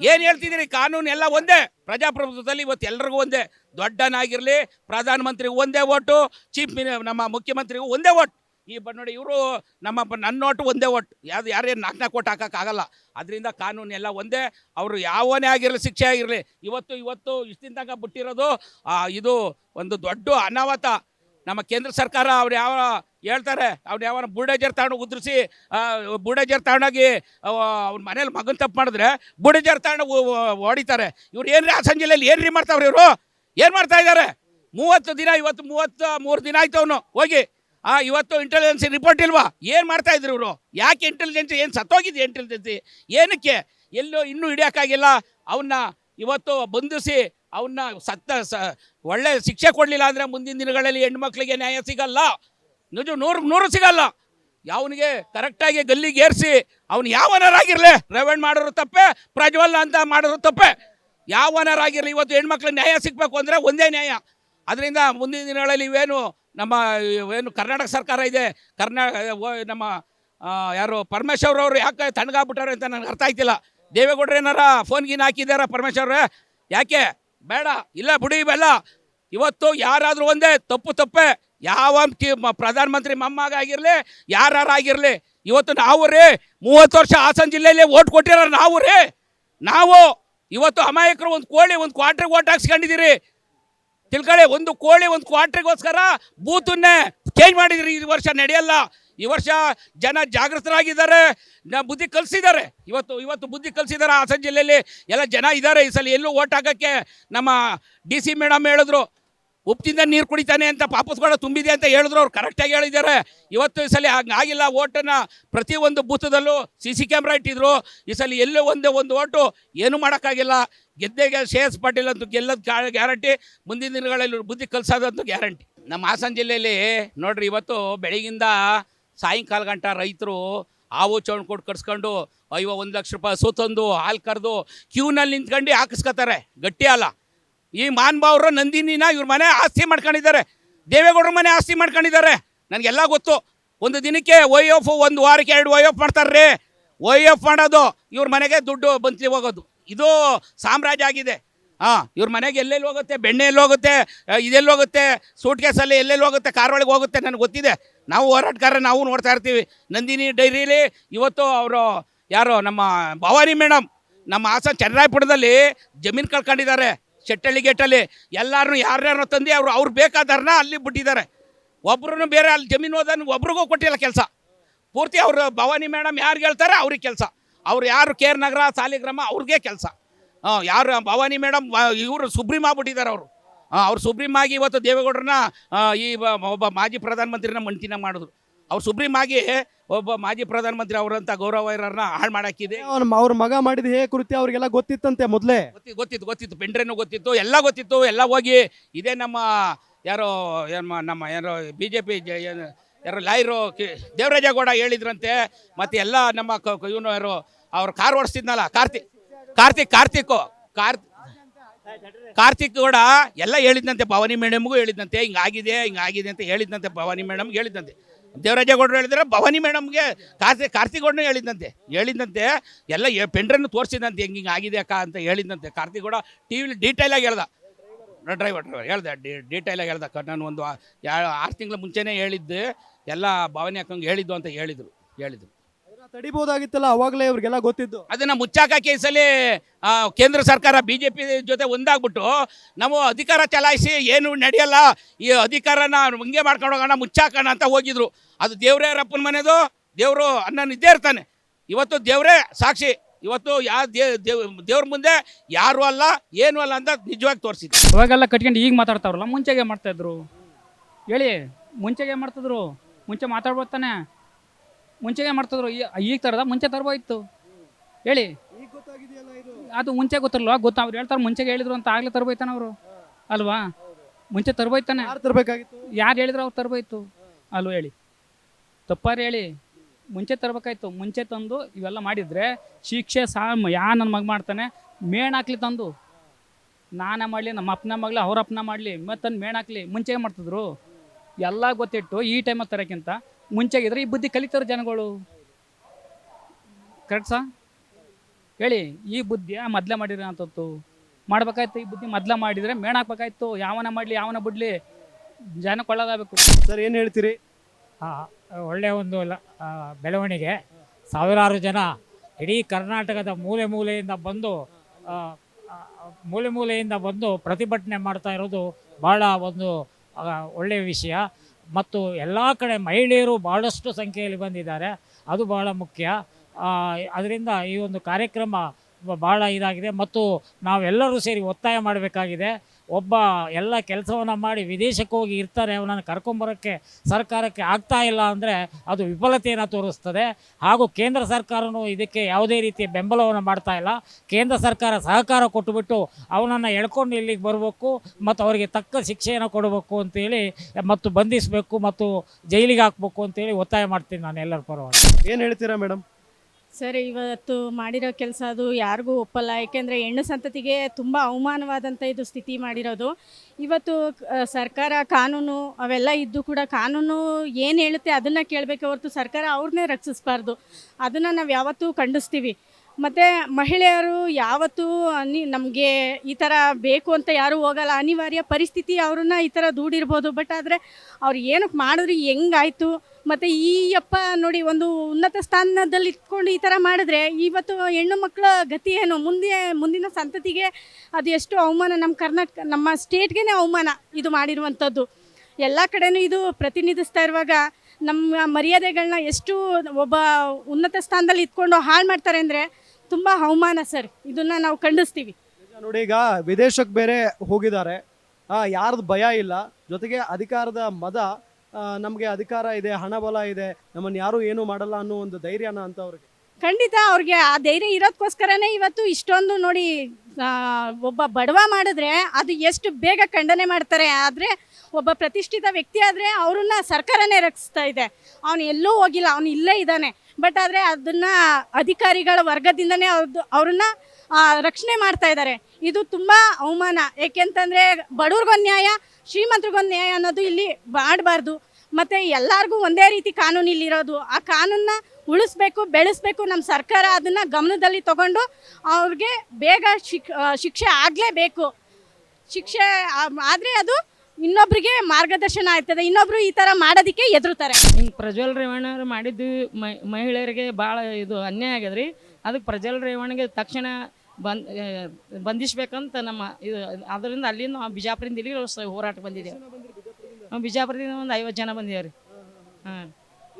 ಏನು ಏನ್ ಹೇಳ್ತಿದ್ದೀರಿ? ಕಾನೂನು ಎಲ್ಲ ಒಂದೇ. ಪ್ರಜಾಪ್ರಭುತ್ವದಲ್ಲಿ ಇವತ್ತು ಎಲ್ರಿಗೂ ಒಂದೇ. ದೊಡ್ಡನಾಗಿರ್ಲಿ, ಪ್ರಧಾನಮಂತ್ರಿಗೂ ಒಂದೇ ಓಟು ಚೀಫ್ ಮಿನಿ, ನಮ್ಮ ಮುಖ್ಯಮಂತ್ರಿಗೂ ಒಂದೇ ಓಟ್ ಈ ಬನ್ನೋಡಿ ನೋಡಿ ಇವರು ನಮ್ಮ ನನ್ನ ಓಟು ಒಂದೇ ಒಟ್ಟು. ಯಾವ್ದು ಯಾರೇನು ನಾಲ್ಕು ನಾಲ್ಕು ಓಟ್ ಹಾಕೋಕ್ಕಾಗಲ್ಲ ಅದರಿಂದ ಕಾನೂನು ಎಲ್ಲ ಒಂದೇ. ಅವರು ಯಾವನೇ ಆಗಿರಲಿ ಶಿಕ್ಷೆ ಆಗಿರಲಿ, ಇವತ್ತು ಇವತ್ತು ಇಷ್ಟಿನ ತನಕ ಬಿಟ್ಟಿರೋದು ಇದು ಒಂದು ದೊಡ್ಡ ಅನಾಹುತ. ನಮ್ಮ ಕೇಂದ್ರ ಸರ್ಕಾರ ಅವ್ರು ಯಾವ ಹೇಳ್ತಾರೆ, ಅವ್ರು ಯಾವ ಬುಡೇಜರ್ ತಗೊಂಡು ಉದುರಿಸಿ ಬುಡೇಜರ್ ತಗೊಂಡೋಗಿ ಅವ್ನ ಮನೇಲಿ ಮಗನ ತಪ್ಪು ಮಾಡಿದ್ರೆ ಬುಡೇಜರ್ ತಗೊಂಡು ಹೊಡಿತಾರೆ. ಇವ್ರು ಏನ್ರಿ ಹಾಸನ ಜಿಲ್ಲೆಯಲ್ಲಿ ಏನ್ರಿ ಮಾಡ್ತಾವ್ರಿ ಇವರು? ಏನು ಮಾಡ್ತಾ ಇದ್ದಾರೆ ಮೂವತ್ತು ದಿನ, ಇವತ್ತು ಮೂವತ್ತು ಮೂರು ದಿನ ಆಯ್ತು ಅವನು, ಹೋಗಿ. ಆ, ಇವತ್ತು ಇಂಟೆಲಿಜೆನ್ಸಿ ರಿಪೋರ್ಟ್ ಇಲ್ವಾ? ಏನು ಮಾಡ್ತಾ ಇದ್ರು ಇವರು? ಯಾಕೆ ಇಂಟೆಲಿಜೆನ್ಸಿ ಏನು ಸತ್ತೋಗಿದೆ ಇಂಟೆಲಿಜೆನ್ಸಿ ಏನಕ್ಕೆ? ಎಲ್ಲೋ ಇನ್ನೂ ಹಿಡಿಯೋಕ್ಕಾಗಿಲ್ಲ. ಅವನ್ನ ಇವತ್ತು ಬಂಧಿಸಿ ಅವನ್ನ ಸತ್ತ ಸ, ಒಳ್ಳೆ ಶಿಕ್ಷೆ ಕೊಡಲಿಲ್ಲ ಅಂದರೆ ಮುಂದಿನ ದಿನಗಳಲ್ಲಿ ಹೆಣ್ಮಕ್ಳಿಗೆ ನ್ಯಾಯ ಸಿಗಲ್ಲ. ನಿಜ ನೂರು ನೂರು ಸಿಗಲ್ಲ. ಯಾವನಿಗೆ ಕರೆಕ್ಟಾಗಿ ಗಲ್ಲಿಗೆ ಏರಿಸಿ ಅವನು ಯಾವನರಾಗಿರ್ಲಿ ರೆವೆಂಡ್ ಮಾಡೋರು ತಪ್ಪೆ, ಪ್ರಜ್ವಲ್ ಅಂತ ಮಾಡೋರು ತಪ್ಪೆ. ಯಾವನರಾಗಿರಲಿ ಇವತ್ತು ಹೆಣ್ಮಕ್ಳಿಗೆ ನ್ಯಾಯ ಸಿಗಬೇಕು ಅಂದರೆ ಒಂದೇ ನ್ಯಾಯ. ಅದರಿಂದ ಮುಂದಿನ ದಿನಗಳಲ್ಲಿ ಇವೇನು ನಮ್ಮ ಏನು ಕರ್ನಾಟಕ ಸರ್ಕಾರ ಇದೆ, ಕರ್ನಾ ನಮ್ಮ ಯಾರು ಪರಮೇಶ್ವರ್ ಅವರು ಯಾಕೆ ತಣ್ಣಗಾಗ್ಬಿಟ್ಟಾರೆ ಅಂತ ನನಗೆ ಅರ್ಥ ಆಯ್ತಿಲ್ಲ ದೇವೇಗೌಡರು ಏನಾರ ಫೋನ್ ಗೀನ್ ಹಾಕಿದಾರ ಪರಮೇಶ್ವರ್? ಯಾಕೆ? ಬೇಡ. ಇಲ್ಲ ಬಿಡಿ ಇವೆಲ್ಲ. ಇವತ್ತು ಯಾರಾದರೂ ಒಂದೇ ತಪ್ಪು ತಪ್ಪೆ. ಯಾವ ಪ್ರಧಾನಮಂತ್ರಿ ಮೊಮ್ಮಗ ಆಗಿರಲಿ ಯಾರಾಗಿರಲಿ ಇವತ್ತು ನಾವು ರೀ, ಮೂವತ್ತು ವರ್ಷ ಹಾಸನ ಜಿಲ್ಲೆಯಲ್ಲಿ ಓಟ್ ಕೊಟ್ಟಿರೋ ನಾವು ರೀ. ನಾವು, ಇವತ್ತು ಅಮಾಯಕರು ಒಂದು ಕೋಳಿ, ಒಂದು ಕ್ವಾರ್ಟ್ರಿಗೆ ಓಟ್ ಹಾಕ್ಸ್ಕೊಂಡಿದ್ದೀರಿ. ತಿಳ್ಕೊಳ್ಳಿ, ಒಂದು ಕೋಳಿ ಒಂದು ಕ್ವಾರ್ಟ್ರಿಗೋಸ್ಕರ ಬೂತನ್ನೇ ಚೇಂಜ್ ಮಾಡಿದ್ರಿ, ಈ ವರ್ಷ ನಡೆಯಲ್ಲ. ಈ ವರ್ಷ ಜನ ಜಾಗೃತರಾಗಿದ್ದಾರೆ ಬುದ್ಧಿ ಕಲಿಸಿದ್ದಾರೆ. ಇವತ್ತು ಇವತ್ತು ಬುದ್ಧಿ ಕಲಿಸಿದ್ದಾರೆ ಹಾಸನ ಜಿಲ್ಲೆಯಲ್ಲಿ. ಎಲ್ಲ ಜನ ಇದ್ದಾರೆ, ಈ ಸಲ ಎಲ್ಲೂ ಓಟ್ ಹಾಕೋಕ್ಕೆ ನಮ್ಮ ಡಿ ಸಿ ಮೇಡಮ್ ಹೇಳಿದ್ರು ಉಪ್ಪಿಂದ ನೀರು ಕುಡಿತಾನೆ ಅಂತ ಪಾಪಸ್ಗಳು ತುಂಬಿದೆ ಅಂತ ಹೇಳಿದ್ರು, ಅವ್ರು ಕರೆಕ್ಟಾಗಿ ಹೇಳಿದ್ದಾರೆ. ಇವತ್ತು ಈ ಸಲ ಆಗಿಲ್ಲ ಓಟನ್ನು ಪ್ರತಿಯೊಂದು ಬೂತದಲ್ಲೂ ಸಿ ಸಿ ಕ್ಯಾಮ್ರಾ ಇಟ್ಟಿದ್ರು. ಈ ಸಲ ಎಲ್ಲೂ ಒಂದೇ ಒಂದು ಓಟು, ಏನೂ ಮಾಡೋಕ್ಕಾಗಿಲ್ಲ. ಗೆದ್ದೆಗೆ ಎಸ್ ಪಾಟೀಲ್ ಅಂತೂ ಗೆಲ್ಲದ ಗ್ಯಾರಂಟಿ ಮುಂದಿನ ದಿನಗಳಲ್ಲಿ ಬುದ್ಧಿ ಕಲ್ಸೋದಂತೂ ಗ್ಯಾರಂಟಿ. ನಮ್ಮ ಹಾಸನ ಜಿಲ್ಲೆಯಲ್ಲಿ ನೋಡ್ರಿ ಇವತ್ತು ಬೆಳಗಿಂದ ಸಾಯಂಕಾಲ ಗಂಟ ರೈತರು ಹಾವು ಚೌಣ್ ಕೊಟ್ಟು ಕಟ್ಸ್ಕೊಂಡು ಅಯ್ಯೋ ಒಂದು ಲಕ್ಷ ರೂಪಾಯಿ ಹಸು ತಂದು ಹಾಲು ಕರೆದು ಕ್ಯೂನಲ್ಲಿ ನಿಂತ್ಕೊಂಡು ಹಾಕಿಸ್ಕೊತಾರೆ. ಗಟ್ಟಿ ಅಲ್ಲ. ಈ ಮಾನ್ಭಾವರು ನಂದಿನಿನ ಇವ್ರ ಮನೆ ಆಸ್ತಿ ಮಾಡ್ಕೊಂಡಿದ್ದಾರೆ. ದೇವೇಗೌಡರ ಮನೆ ಆಸ್ತಿ ಮಾಡ್ಕೊಂಡಿದ್ದಾರೆ. ನನಗೆಲ್ಲ ಗೊತ್ತು. ಒಂದು ದಿನಕ್ಕೆ ವೈ ಎಫ್ ಒಂದು ವಾರಕ್ಕೆ ಎರಡು ಒಯ್ ಎಫ್ ಮಾಡ್ತಾರೆ ವೈ ಎಫ್ ಮಾಡೋದು ಇವ್ರ ಮನೆಗೆ ದುಡ್ಡು ಬಂತಿ ಹೋಗೋದು. ಇದು ಸಾಮ್ರಾಜ್ಯ ಆಗಿದೆ. ಹಾಂ, ಇವ್ರ ಮನೆಗೆ ಎಲ್ಲೆಲ್ಲಿ ಹೋಗುತ್ತೆ? ಬೆಣ್ಣೆ ಎಲ್ಲಿ ಹೋಗುತ್ತೆ? ಇದೆಲ್ಲಿ ಹೋಗುತ್ತೆ? ಸೂಟ್ ಕೇಸಲ್ಲಿ ಎಲ್ಲೆಲ್ಲಿ ಹೋಗುತ್ತೆ? ಕಾರ್ ಒಳಗೆ ಹೋಗುತ್ತೆ ನನಗೆ ಗೊತ್ತಿದೆ. ನಾವು ಹೋರಾಟಗಾರ ನಾವು ನೋಡ್ತಾ ಇರ್ತೀವಿ. ನಂದಿನಿ ಡೈರಿಲಿ ಇವತ್ತು ಅವರು ಯಾರು ನಮ್ಮ ಭವಾನಿ ಮೇಡಮ್ ನಮ್ಮ ಹಾಸನ ಚನ್ನರಾಯಪುರದಲ್ಲಿ ಜಮೀನು ಕಳ್ಕೊಂಡಿದ್ದಾರೆ, ಶೆಟ್ಟಳ್ಳಿ ಗೇಟಲ್ಲಿ. ಎಲ್ಲರೂ ಯಾರ್ಯಾರು ತಂದು, ಅವರು, ಅವ್ರು ಬೇಕಾದಾರನ್ನ ಅಲ್ಲಿ ಬಿಟ್ಟಿದ್ದಾರೆ. ಒಬ್ರು ಬೇರೆ ಅಲ್ಲಿ ಜಮೀನು ಹೋದ ಒಬ್ರಿಗೂ ಕೊಟ್ಟಿಲ್ಲ ಕೆಲಸ. ಪೂರ್ತಿ ಅವರು ಭವಾನಿ ಮೇಡಮ್ ಯಾರು ಹೇಳ್ತಾರೆ, ಅವ್ರಿಗೆ ಕೆಲಸ. ಅವ್ರು ಯಾರು ಕೇರ್ ನಗರ ಸಾಲಿಗ್ರಾಮ ಅವ್ರಿಗೆ ಕೆಲಸ. ಹಾಂ ಯಾರು ಭವಾನಿ ಮೇಡಮ್ ಇವರು ಸುಪ್ರೀಂ ಆಗ್ಬಿಟ್ಟಿದ್ದಾರೆ ಅವರು. ಅವ್ರು ಸುಪ್ರೀಂ ಆಗಿ ಇವತ್ತು ದೇವೇಗೌಡರನ್ನ ಈ ಒಬ್ಬ ಮಾಜಿ ಪ್ರಧಾನಮಂತ್ರಿನ ಮಂಟಿನ ಮಾಡಿದ್ರು. ಅವ್ರು ಸುಪ್ರೀಂ ಆಗಿ ಒಬ್ಬ ಮಾಜಿ ಪ್ರಧಾನಮಂತ್ರಿ ಅವರಂತ ಇರೋರನ್ನ ಹಾಳು ಮಾಡಾಕಿದೆ. ಅವ್ನ ಅವ್ರ ಮಗ ಮಾಡಿದ ಹೇ ಕೃತಿ ಅವ್ರಿಗೆಲ್ಲ ಗೊತ್ತಿತ್ತಂತೆ ಮೊದಲೇ? ಗೊತ್ತಿತ್ತು ಗೊತ್ತಿತ್ತು ಗೊತ್ತಿತ್ತು. ಪೆಂಡ್ರೇನು ಗೊತ್ತಿತ್ತು ಎಲ್ಲ ಗೊತ್ತಿತ್ತು ಎಲ್ಲ ಹೋಗಿ ಇದೇ ನಮ್ಮ ಯಾರೋ ಏನು ನಮ್ಮ ಯಾರೋ ಬಿ ಜೆ ಪಿ ಯಾರೋ ಲಾಯರು ಕಿ ದೇವರಾಜೇಗೌಡ ಹೇಳಿದ್ರಂತೆ ಮತ್ತು ಎಲ್ಲ ನಮ್ಮ ಇವನು ಯಾರು ಅವ್ರು ಕಾರ್ ಓಡಿಸ್ತಿದ್ನಲ್ಲ, ಕಾರ್ತಿಕ್ ಕಾರ್ತಿಕ್ ಕಾರ್ತಿಕ್, ಕಾರ್, ಕಾರ್ತಿಕ್ ಕೂಡ ಎಲ್ಲ ಹೇಳಿದ್ನಂತೆ, ಭವಾನಿ ಮೇಡಮ್ಗೂ ಹೇಳಿದ್ನಂತೆ ಹಿಂಗಾಗಿದೆ ಹಿಂಗಾಗಿದೆ ಅಂತ ಹೇಳಿದ್ನಂತೆ, ಭವಾನಿ ಮೇಡಮ್ಗೆ ಹೇಳಿದ್ನಂತೆ. ದೇವರಾಜೇಗೌಡರು ಹೇಳಿದ್ರೆ ಭವಾನಿ ಮೇಡಮ್ಗೆ ಕಾರ್ತಿಕ್ ಕಾರ್ತಿಗೌಡನು ಹೇಳಿದ್ದಂತೆ ಹೇಳಿದ್ದಂತೆ ಎಲ್ಲ ಪೆಂಡ್ರನ್ನು ತೋರಿಸಿದಂತೆ ಹೆಂಗೆ ಹಿಂಗೆ ಆಗಿದೆ ಅಕ್ಕ ಅಂತ ಹೇಳಿದ್ದಂತೆ ಕಾರ್ತಿಕ್ ಗೌಡ ಟಿ ವಿಲಿ ಡೀಟೇಲಾಗಿ ಹೇಳ್ದ. ಡ್ರೈವರ್ ಡ್ರೈವರ್ ಹೇಳ್ದೆ ಡೀಟೇಲಾಗಿ ಹೇಳ್ದ ನಾನು ಒಂದು ಆರು ತಿಂಗಳ ಮುಂಚೆನೇ ಹೇಳಿದ್ದೆ, ಎಲ್ಲ ಭಾವನೆ ಅಕ್ಕಂಗೆ ಹೇಳಿದ್ದು ಅಂತ ಹೇಳಿದರು ಹೇಳಿದರು. ತಡಿಬಹುದಾಗಿತ್ತಲ್ಲ? ಅವಾಗಲೇ ಇವ್ರಿಗೆಲ್ಲ ಗೊತ್ತಿದ್ದು. ಅದನ್ನ ಮುಚ್ಚಾಕ ಕೇಸಲ್ಲಿ ಆ, ಕೇಂದ್ರ ಸರ್ಕಾರ ಬಿ ಜೆ ಪಿ ಜೊತೆ ಒಂದಾಗ್ಬಿಟ್ಟು ನಾವು ಅಧಿಕಾರ ಚಲಾಯಿಸಿ ಏನು ನಡೆಯಲ್ಲ ಈ ಅಧಿಕಾರನ ಹಂಗೆ ಮಾಡ್ಕೊಂಡು ಹೋಗೋಣ ಮುಚ್ಚಾಕೋಣ ಅಂತ ಹೋಗಿದ್ರು. ಅದು ದೇವರೇ ರಪ್ಪನ ಮನೆದು ದೇವರು ಅನ್ನ ಇದ್ದೇ ಇರ್ತಾನೆ. ಇವತ್ತು ದೇವರೇ ಸಾಕ್ಷಿ. ಇವತ್ತು ಯಾವ ದೇವ್ರ ಮುಂದೆ ಯಾರು ಅಲ್ಲ ಏನು ಅಲ್ಲ ಅಂತ ನಿಜವಾಗಿ ತೋರಿಸಿದ್ರು ಅವಾಗೆಲ್ಲ ಕಟ್ಕೊಂಡು ಈಗ ಮಾತಾಡ್ತಾವ್ರಲ್ಲ ಮುಂಚೆಗೆ ಮಾಡ್ತಾ ಇದ್ರು. ಹೇಳಿ ಮುಂಚೆಗೆ ಮಾಡ್ತಿದ್ರು ಮುಂಚೆ ಮಾತಾಡ್ಬೋದು ತಾನೆ. ಮುಂಚೆಗೆ ಮಾಡ್ತಿದ್ರು ಈ- ಈಗ ತರದ ಮುಂಚೆ ತರ್ಬೋಯ್ತು ಹೇಳಿ. ಈಗ ಗೊತ್ತಾಗಿದೆಯಲ್ಲ ಇದು ಅದು ಮುಂಚೆ ಗೊತ್ತಿರಲ್ವಾ ಗೊತ್ತ ಅವ್ರು ಹೇಳ್ತಾರೆ ಮುಂಚೆಗೆ ಹೇಳಿದ್ರು ಅಂತ ಆಗ್ಲೇ ತರಬೋಯ್ತಾನೆ ಅವರು. ಅಲ್ವಾ? ಮುಂಚೆ ತರಬೋಯ್ತಾನೆ. ಯಾರು ತರಬೇಕಾಗಿತ್ತು? ಯಾರು ಹೇಳಿದ್ರು ಅವ್ರು ತರಬೋಯ್ತು. ಅಲ್ವ ಹೇಳಿ. ತಪ್ಪಾರು ಹೇಳಿ. ಮುಂಚೆ ತರಬೇಕಾಯ್ತು. ಮುಂಚೆ ತಂದು ಇವೆಲ್ಲ ಮಾಡಿದರೆ ಶಿಕ್ಷೆ ಸಾ ಯಾ ನನ್ನ ಮಗ ಮಾಡ್ತಾನೆ ಮೇಣ ಹಾಕ್ಲಿ ತಂದು. ನಾನೇ ಮಾಡಲಿ ನಮ್ಮ ಅಪ್ಪನ ಮಗ್ಳು ಅವ್ರ ಅಪ್ಪನ ಮಾಡಲಿ ಮತ್ತು ಮೇಣ ಹಾಕ್ಲಿ ಮುಂಚೆ ಮಾಡ್ತಿದ್ರು. ಎಲ್ಲ ಗೊತ್ತಿಟ್ಟು ಈ ಟೈಮಲ್ಲಿ ತರೋಕ್ಕಿಂತ ಮುಂಚೆಗಿದ್ರೆ ಈ ಬುದ್ಧಿ ಕಲಿತಾರೆ ಜನಗಳು. ಕರೆಕ್ಟ್ ಸಾ ಹೇಳಿ ಈ ಬುದ್ಧಿಯ ಮೊದಲೇ ಮಾಡಿರೋ ಅಂತದ್ದು ಮಾಡ್ಬೇಕಾಯ್ತು ಈ ಬುದ್ಧಿ ಮೊದಲೇ ಮಾಡಿದರೆ ಮೇಣ ಹಾಕ್ಬೇಕಾಯ್ತು. ಯಾವನ ಮಾಡಲಿ ಯಾವನ ಬಿಡಲಿ ಜನ ಕೊಳ್ಳೋದಾಗಬೇಕು. ಸರ್ ಏನು ಹೇಳ್ತೀರಿ? ಆ, ಒಳ್ಳೆಯ ಒಂದು ಲ- ಬೆಳವಣಿಗೆ. ಸಾವಿರಾರು ಜನ ಇಡೀ ಕರ್ನಾಟಕದ ಮೂಲೆ ಮೂಲೆಯಿಂದ ಬಂದು ಮೂಲೆ ಮೂಲೆಯಿಂದ ಬಂದು ಪ್ರತಿಭಟನೆ ಮಾಡ್ತಾ ಇರೋದು ಭಾಳ ಒಂದು ಒಳ್ಳೆಯ ವಿಷಯ. ಮತ್ತು ಎಲ್ಲ ಕಡೆ ಮಹಿಳೆಯರು ಭಾಳಷ್ಟು ಸಂಖ್ಯೆಯಲ್ಲಿ ಬಂದಿದ್ದಾರೆ. ಅದು ಬಹಳ ಮುಖ್ಯ. ಅದರಿಂದ ಈ ಒಂದು ಕಾರ್ಯಕ್ರಮ ಭಾಳ ಇದಾಗಿದೆ. ಮತ್ತು ನಾವೆಲ್ಲರೂ ಸೇರಿ ಒತ್ತಾಯ ಮಾಡಬೇಕಾಗಿದೆ. ಒಬ್ಬ ಎಲ್ಲ ಕೆಲಸವನ್ನು ಮಾಡಿ ವಿದೇಶಕ್ಕೆ ಹೋಗಿ ಇರ್ತಾರೆ, ಅವನನ್ನು ಕರ್ಕೊಂಬರೋಕ್ಕೆ ಸರ್ಕಾರಕ್ಕೆ ಆಗ್ತಾ ಇಲ್ಲ ಅಂದರೆ ಅದು ವಿಫಲತೆಯನ್ನು ತೋರಿಸ್ತದೆ. ಹಾಗೂ ಕೇಂದ್ರ ಸರ್ಕಾರವೂ ಇದಕ್ಕೆ ಯಾವುದೇ ರೀತಿಯ ಬೆಂಬಲವನ್ನು ಮಾಡ್ತಾ ಇಲ್ಲ. ಕೇಂದ್ರ ಸರ್ಕಾರ ಸಹಕಾರ ಕೊಟ್ಟುಬಿಟ್ಟು ಅವನನ್ನು ಎಳ್ಕೊಂಡು ಇಲ್ಲಿಗೆ ಬರಬೇಕು ಮತ್ತು ಅವರಿಗೆ ತಕ್ಕ ಶಿಕ್ಷೆಯನ್ನು ಕೊಡಬೇಕು ಅಂತೇಳಿ ಮತ್ತು ಬಂಧಿಸಬೇಕು ಮತ್ತು ಜೈಲಿಗೆ ಹಾಕಬೇಕು ಅಂತೇಳಿ ಒತ್ತಾಯ ಮಾಡ್ತೀನಿ ನಾನು ಎಲ್ಲರ ಪರವಾಗಿ. ಏನು ಹೇಳ್ತೀರಾ ಮೇಡಮ್ ಸರ್, ಇವತ್ತು ಮಾಡಿರೋ ಕೆಲಸ ಅದು ಯಾರಿಗೂ ಒಪ್ಪಲ್ಲ. ಏಕೆಂದರೆ ಹೆಣ್ಣು ಸಂತತಿಗೆ ತುಂಬ ಅವಮಾನವಾದಂಥ ಇದು ಸ್ಥಿತಿ ಮಾಡಿರೋದು. ಇವತ್ತು ಸರ್ಕಾರ ಕಾನೂನು ಅವೆಲ್ಲ ಇದ್ದು ಕೂಡ ಕಾನೂನು ಏನು ಹೇಳುತ್ತೆ ಅದನ್ನು ಕೇಳಬೇಕು ಹೊರತು ಸರ್ಕಾರ ಅವ್ರನ್ನೇ ರಕ್ಷಿಸಬಾರ್ದು. ಅದನ್ನು ನಾವು ಯಾವತ್ತೂ ಖಂಡಿಸ್ತೀವಿ. ಮತ್ತು ಮಹಿಳೆಯರು ಯಾವತ್ತೂ ಅನಿ ನಮಗೆ ಈ ಥರ ಬೇಕು ಅಂತ ಯಾರೂ ಹೋಗಲ್ಲ. ಅನಿವಾರ್ಯ ಪರಿಸ್ಥಿತಿ ಅವ್ರನ್ನ ಈ ಥರ ದೂಡಿರ್ಬೋದು. ಬಟ್ ಆದರೆ ಅವ್ರು ಏನಕ್ಕೆ ಮಾಡಿದ್ರು, ಹೆಂಗಾಯ್ತು? ಮತ್ತು ಈ ಅಪ್ಪ ನೋಡಿ ಒಂದು ಉನ್ನತ ಸ್ಥಾನದಲ್ಲಿ ಇಟ್ಕೊಂಡು ಈ ಥರ ಮಾಡಿದ್ರೆ ಇವತ್ತು ಹೆಣ್ಣು ಮಕ್ಕಳ ಗತಿ ಏನು? ಮುಂದೆ, ಮುಂದಿನ ಸಂತತಿಗೆ ಅದು ಎಷ್ಟು ಅವಮಾನ? ನಮ್ಮ ಕರ್ನಾಟಕ, ನಮ್ಮ ಸ್ಟೇಟ್ಗೆ ಅವಮಾನ ಇದು ಮಾಡಿರುವಂಥದ್ದು. ಎಲ್ಲ ಕಡೆನೂ ಇದು ಪ್ರತಿನಿಧಿಸ್ತಾ ಇರುವಾಗ ನಮ್ಮ ಮರ್ಯಾದೆಗಳನ್ನ ಎಷ್ಟು ಒಬ್ಬ ಉನ್ನತ ಸ್ಥಾನದಲ್ಲಿ ಇಟ್ಕೊಂಡು ಹಾಳು ಮಾಡ್ತಾರೆ ಅಂದರೆ ತುಂಬ ಅವಮಾನ ಸರ್. ಇದನ್ನು ನಾವು ಖಂಡಿಸ್ತೀವಿ. ನೋಡಿ, ಈಗ ವಿದೇಶಕ್ಕೆ ಬೇರೆ ಹೋಗಿದ್ದಾರೆ. ಯಾರ್ದು ಭಯ ಇಲ್ಲ. ಜೊತೆಗೆ ಅಧಿಕಾರದ ಮದ ನಮಗೆ ಅಧಿಕಾರ ಇದೆ ಹಣಬಲ ಇದೆ, ನಮ್ಮನ್ನು ಯಾರು ಏನು ಮಾಡಲ್ಲ ಅನ್ನೋ ಒಂದು ಧೈರ್ಯನ ಅಂತ ಅವ್ರಿಗೆ. ಖಂಡಿತ ಅವ್ರಿಗೆ ಆ ಧೈರ್ಯ ಇರೋದಕ್ಕೋಸ್ಕರನೇ ಇವತ್ತು ಇಷ್ಟೊಂದು ನೋಡಿ ಒಬ್ಬ ಬಡವ ಮಾಡಿದ್ರೆ ಅದು ಎಷ್ಟು ಬೇಗ ಖಂಡನೆ ಮಾಡ್ತಾರೆ. ಆದರೆ ಒಬ್ಬ ಪ್ರತಿಷ್ಠಿತ ವ್ಯಕ್ತಿ ಆದರೆ ಅವ್ರನ್ನ ಸರ್ಕಾರನೇ ರಕ್ಷಿಸ್ತಾ ಇದೆ. ಅವನು ಎಲ್ಲೂ ಹೋಗಿಲ್ಲ, ಅವನು ಇಲ್ಲೇ ಇದ್ದಾನೆ. ಬಟ್ ಆದರೆ ಅದನ್ನು ಅಧಿಕಾರಿಗಳ ವರ್ಗದಿಂದನೇ ಅವ್ರದ್ದು ಅವ್ರನ್ನ ರಕ್ಷಣೆ ಮಾಡ್ತಾ ಇದ್ದಾರೆ. ಇದು ತುಂಬ ಅವಮಾನ. ಏಕೆಂತಂದರೆ ಬಡವ್ರಿಗೊಂದು ನ್ಯಾಯ ಶ್ರೀಮಂತರಿಗೊಂದು ನ್ಯಾಯ ಅನ್ನೋದು ಇಲ್ಲಿ ಮಾಡಬಾರ್ದು. ಮತ್ತು ಎಲ್ಲರಿಗೂ ಒಂದೇ ರೀತಿ ಕಾನೂನು ಇಲ್ಲಿರೋದು ಆ ಕಾನೂನನ್ನ ಉಳಿಸ್ಬೇಕು, ಬೆಳೆಸ್ಬೇಕು ನಮ್ಮ ಸರ್ಕಾರ ಅದನ್ನು ಗಮನದಲ್ಲಿ ತಗೊಂಡು ಅವ್ರಿಗೆ ಬೇಗ ಶಿಕ್ ಶಿಕ್ಷೆ ಆಗಲೇಬೇಕು. ಶಿಕ್ಷೆ ಆದರೆ ಅದು ಇನ್ನೊಬ್ರಿಗೆ ಮಾರ್ಗದರ್ಶನ ಆಗ್ತದೆ. ಇನ್ನೊಬ್ರು ಈ ಥರ ಮಾಡೋದಕ್ಕೆ ಎದುರುತ್ತಾರೆ ಹಿಂಗೆ ಪ್ರಜ್ವಲ್ ರೇವಣ್ಣವ್ರು ಮಾಡಿದ್ದು ಮಹಿ- ಮಹಿಳೆಯರಿಗೆ ಭಾಳ ಇದು ಅನ್ಯಾಯ ಆಗ್ಯದ್ರಿ. ಅದಕ್ಕೆ ಪ್ರಜ್ವಲ್ ರೇವಣ್ಣಗೆ ತಕ್ಷಣ ಬಂದ್ ಬಂಧಿಸ್ಬೇಕಂತ ನಮ್ಮ ಇದು ಅದರಿಂದ ಅಲ್ಲಿಂದ ನಾವು ಬಿಜಾಪುರದಿಂದ ಇಲ್ಲಿ ಸ- ಹೋರಾಟ ಬಂದಿದ್ದೇವೆ. ನಾವು ಬಿಜಾಪುರದಿಂದ ಒಂದು ಐವತ್ತು ಜನ ಬಂದಿದ್ದೇವೆ ಹಾಂ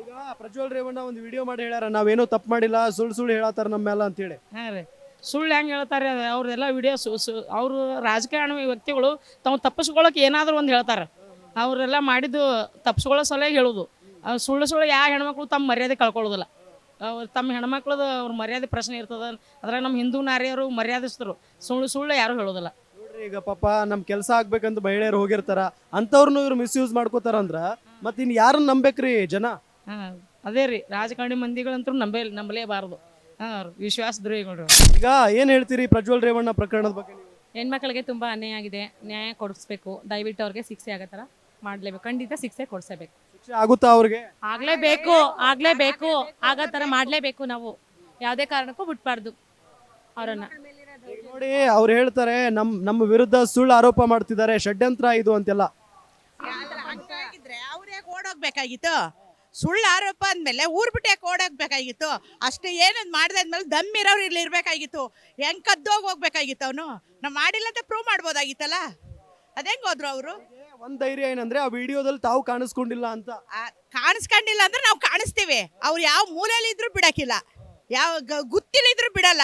ಈಗ ಪ್ರಜ್ವಲ್ ರೇವಣ್ಣ ಒಂದು ವಿಡಿಯೋ ಮಾಡಿ ಹೇಳ್ಯಾರ ನಾವೇನೋ ತಪ್ಪು ಮಾಡಿಲ್ಲ ಸುಳ್ಳು ಸುಳ್ಳು ಹೇಳತ್ತಾರ ನಮ್ಮ ಮೇಲೆ ಅಂತೇಳಿ. ಹಾಂ ರೀ. ಸುಳ್ಳು ಹೆಂಗೆ ಹೇಳ್ತಾರೆ ಅವ್ರದೆಲ್ಲ ವಿಡಿಯೋ ಸು ಸು ಅವರು ರಾಜಕಾರಣ ವ್ಯಕ್ತಿಗಳು ತಾವು ತಪ್ಪಿಸ್ಕೊಳ್ಳೋಕೆ ಏನಾದರೂ ಒಂದು ಹೇಳ್ತಾರೆ. ಅವರೆಲ್ಲ ಮಾಡಿದ್ದು ತಪ್ಪಿಸ್ಕೊಳ್ಳೋ ಸಲಹೆ ಹೇಳೋದು. ಸುಳ್ಳು ಸುಳ್ಳು ಯಾವ ಹೆಣ್ಮಕ್ಳು ತಮ್ಮ ಮರ್ಯಾದೆ ಕಳ್ಕೊಳ್ಳೋದಿಲ್ಲ. ಅವ್ರು ತಮ್ಮ ಹೆಣ್ಮಕ್ಳದ್ದು ಅವ್ರ ಮರ್ಯಾದೆ ಪ್ರಶ್ನೆ ಇರ್ತದ. ಅದ್ರಾಗ ನಮ್ಮ ಹಿಂದೂ ನಾರಿಯರು ಮರ್ಯಾದಿಸ್ತರು ಸುಳ್ಳು ಸುಳ್ಳು ಯಾರು ಹೇಳೋದಿಲ್ಲ. ನೋಡ್ರಿ ಈಗ ಪಾಪ ನಮ್ಮ ಕೆಲಸ ಆಗ್ಬೇಕಂತ ಮಹಿಳೆಯರು ಹೋಗಿರ್ತಾರ ಅಂತವ್ರನ್ನು ಇವ್ರು ಮಿಸ್ಯೂಸ್ ಮಾಡ್ಕೋತಾರಂದ್ರ ಮತ್ತೆ ಇನ್ ಯಾರನ್ನ ನಂಬೇಕ್ರಿ ಜನ? ಹಾಂ ಅದೇ ರೀ ರಾಜಕಾರಣಿ ಮಂದಿಗಳಂತೂ ನಂಬೇ ನಂಬಲೇಬಾರದು. ಹಾಂ ವಿಶ್ವಾಸ ದ್ರೋಹಿಗಳು ಈಗ ಏನ್ ಹೇಳ್ತೀರಿ ಪ್ರಜ್ವಲ್ ರೇವಣ್ಣ ಪ್ರಕರಣದ ಬಗ್ಗೆ ನೀವು? ಹೆಣ್ಮಕ್ಳಿಗೆ ತುಂಬಾ ಅನ್ಯಾಯ ಆಗಿದೆ. ನ್ಯಾಯ ಕೊಡಿಸ್ಬೇಕು. ದಯವಿಟ್ಟು ಅವ್ರಿಗೆ ಶಿಕ್ಷೆ ಆಗೋ ಥರ ಮಾಡಲೇಬೇಕು. ಖಂಡಿತ ಶಿಕ್ಷೆ ಕೊಡಿಸಬೇಕು. ಶಿಕ್ಷೆ ಆಗುತ್ತಾ ಅವ್ರಿಗೆ? ಆಗಲೇಬೇಕು ಆಗ್ಲೇಬೇಕು. ಆಗೋ ತರ ಮಾಡ್ಲೇಬೇಕು ನಾವು. ಯಾವ್ದೇ ಕಾರಣಕ್ಕೂ ಬಿಟ್ಬಾರ್ದು ಅವರನ್ನ. ಈಗ ನೋಡಿ ಅವ್ರು ಹೇಳ್ತಾರೆ ನಮ್ ನಮ್ಮ ವಿರುದ್ಧ ಸುಳ್ಳು ಆರೋಪ ಮಾಡ್ತಿದ್ದಾರೆ ಷಡ್ಯಂತ್ರ ಇದು ಅಂತೆಲ್ಲ. ಹಂಗಾಗಿದ್ರೆ ಅವ್ರೇ ಓಡೋಗ್ಬೇಕಾಗಿತ್ತು? ಸುಳ್ಳು ಆರೋಪ ಅಂದ್ಮೇಲೆ ಊರ್ ಬಿಟ್ಟು ಯಾಕೆ ಓಡೋಗ್ಬೇಕಾಗಿತ್ತು? ಅಷ್ಟೇ ಏನಂದ್ ಮಾಡಿದಾದ್ಮೇಲೆ ದಮ್ ಇರೋರು ಇಲ್ಲಿ ಇರ್ಬೇಕಾಗಿತ್ತು. ಹೆಂಗ್ ಕದ್ದೋಗಿ ಹೋಗ್ಬೇಕಾಗಿತ್ತು ಅವನು? ನಾವು ಮಾಡಿಲ್ಲ ಅಂತ ಪ್ರೂವ್ ಮಾಡ್ಬೋದಾಗಿತ್ತಲ್ಲ? ಅದೇಂಗ್ ಹೋದ್ರು ಅವರು? ಒಂದ್ ಧೈರ್ಯ ಏನಂದ್ರೆ ಆ ವಿಡಿಯೋದಲ್ಲಿ ತಾವು ಕಾಣಿಸ್ಕೊಂಡಿಲ್ಲ ಅಂತ. ಕಾಣಿಸ್ಕೊಂಡಿಲ್ಲ ಅಂದ್ರೆ ನಾವು ಕಾಣಿಸ್ತೀವಿ. ಅವ್ರು ಯಾವ ಮೂಲೆಯಲ್ಲಿ ಇದ್ರು ಬಿಡಕ್ಕಿಲ್ಲ. ಯಾವ ಗ- ಗುತ್ತಿಲಿದ್ರು ಬಿಡಲ್ಲ.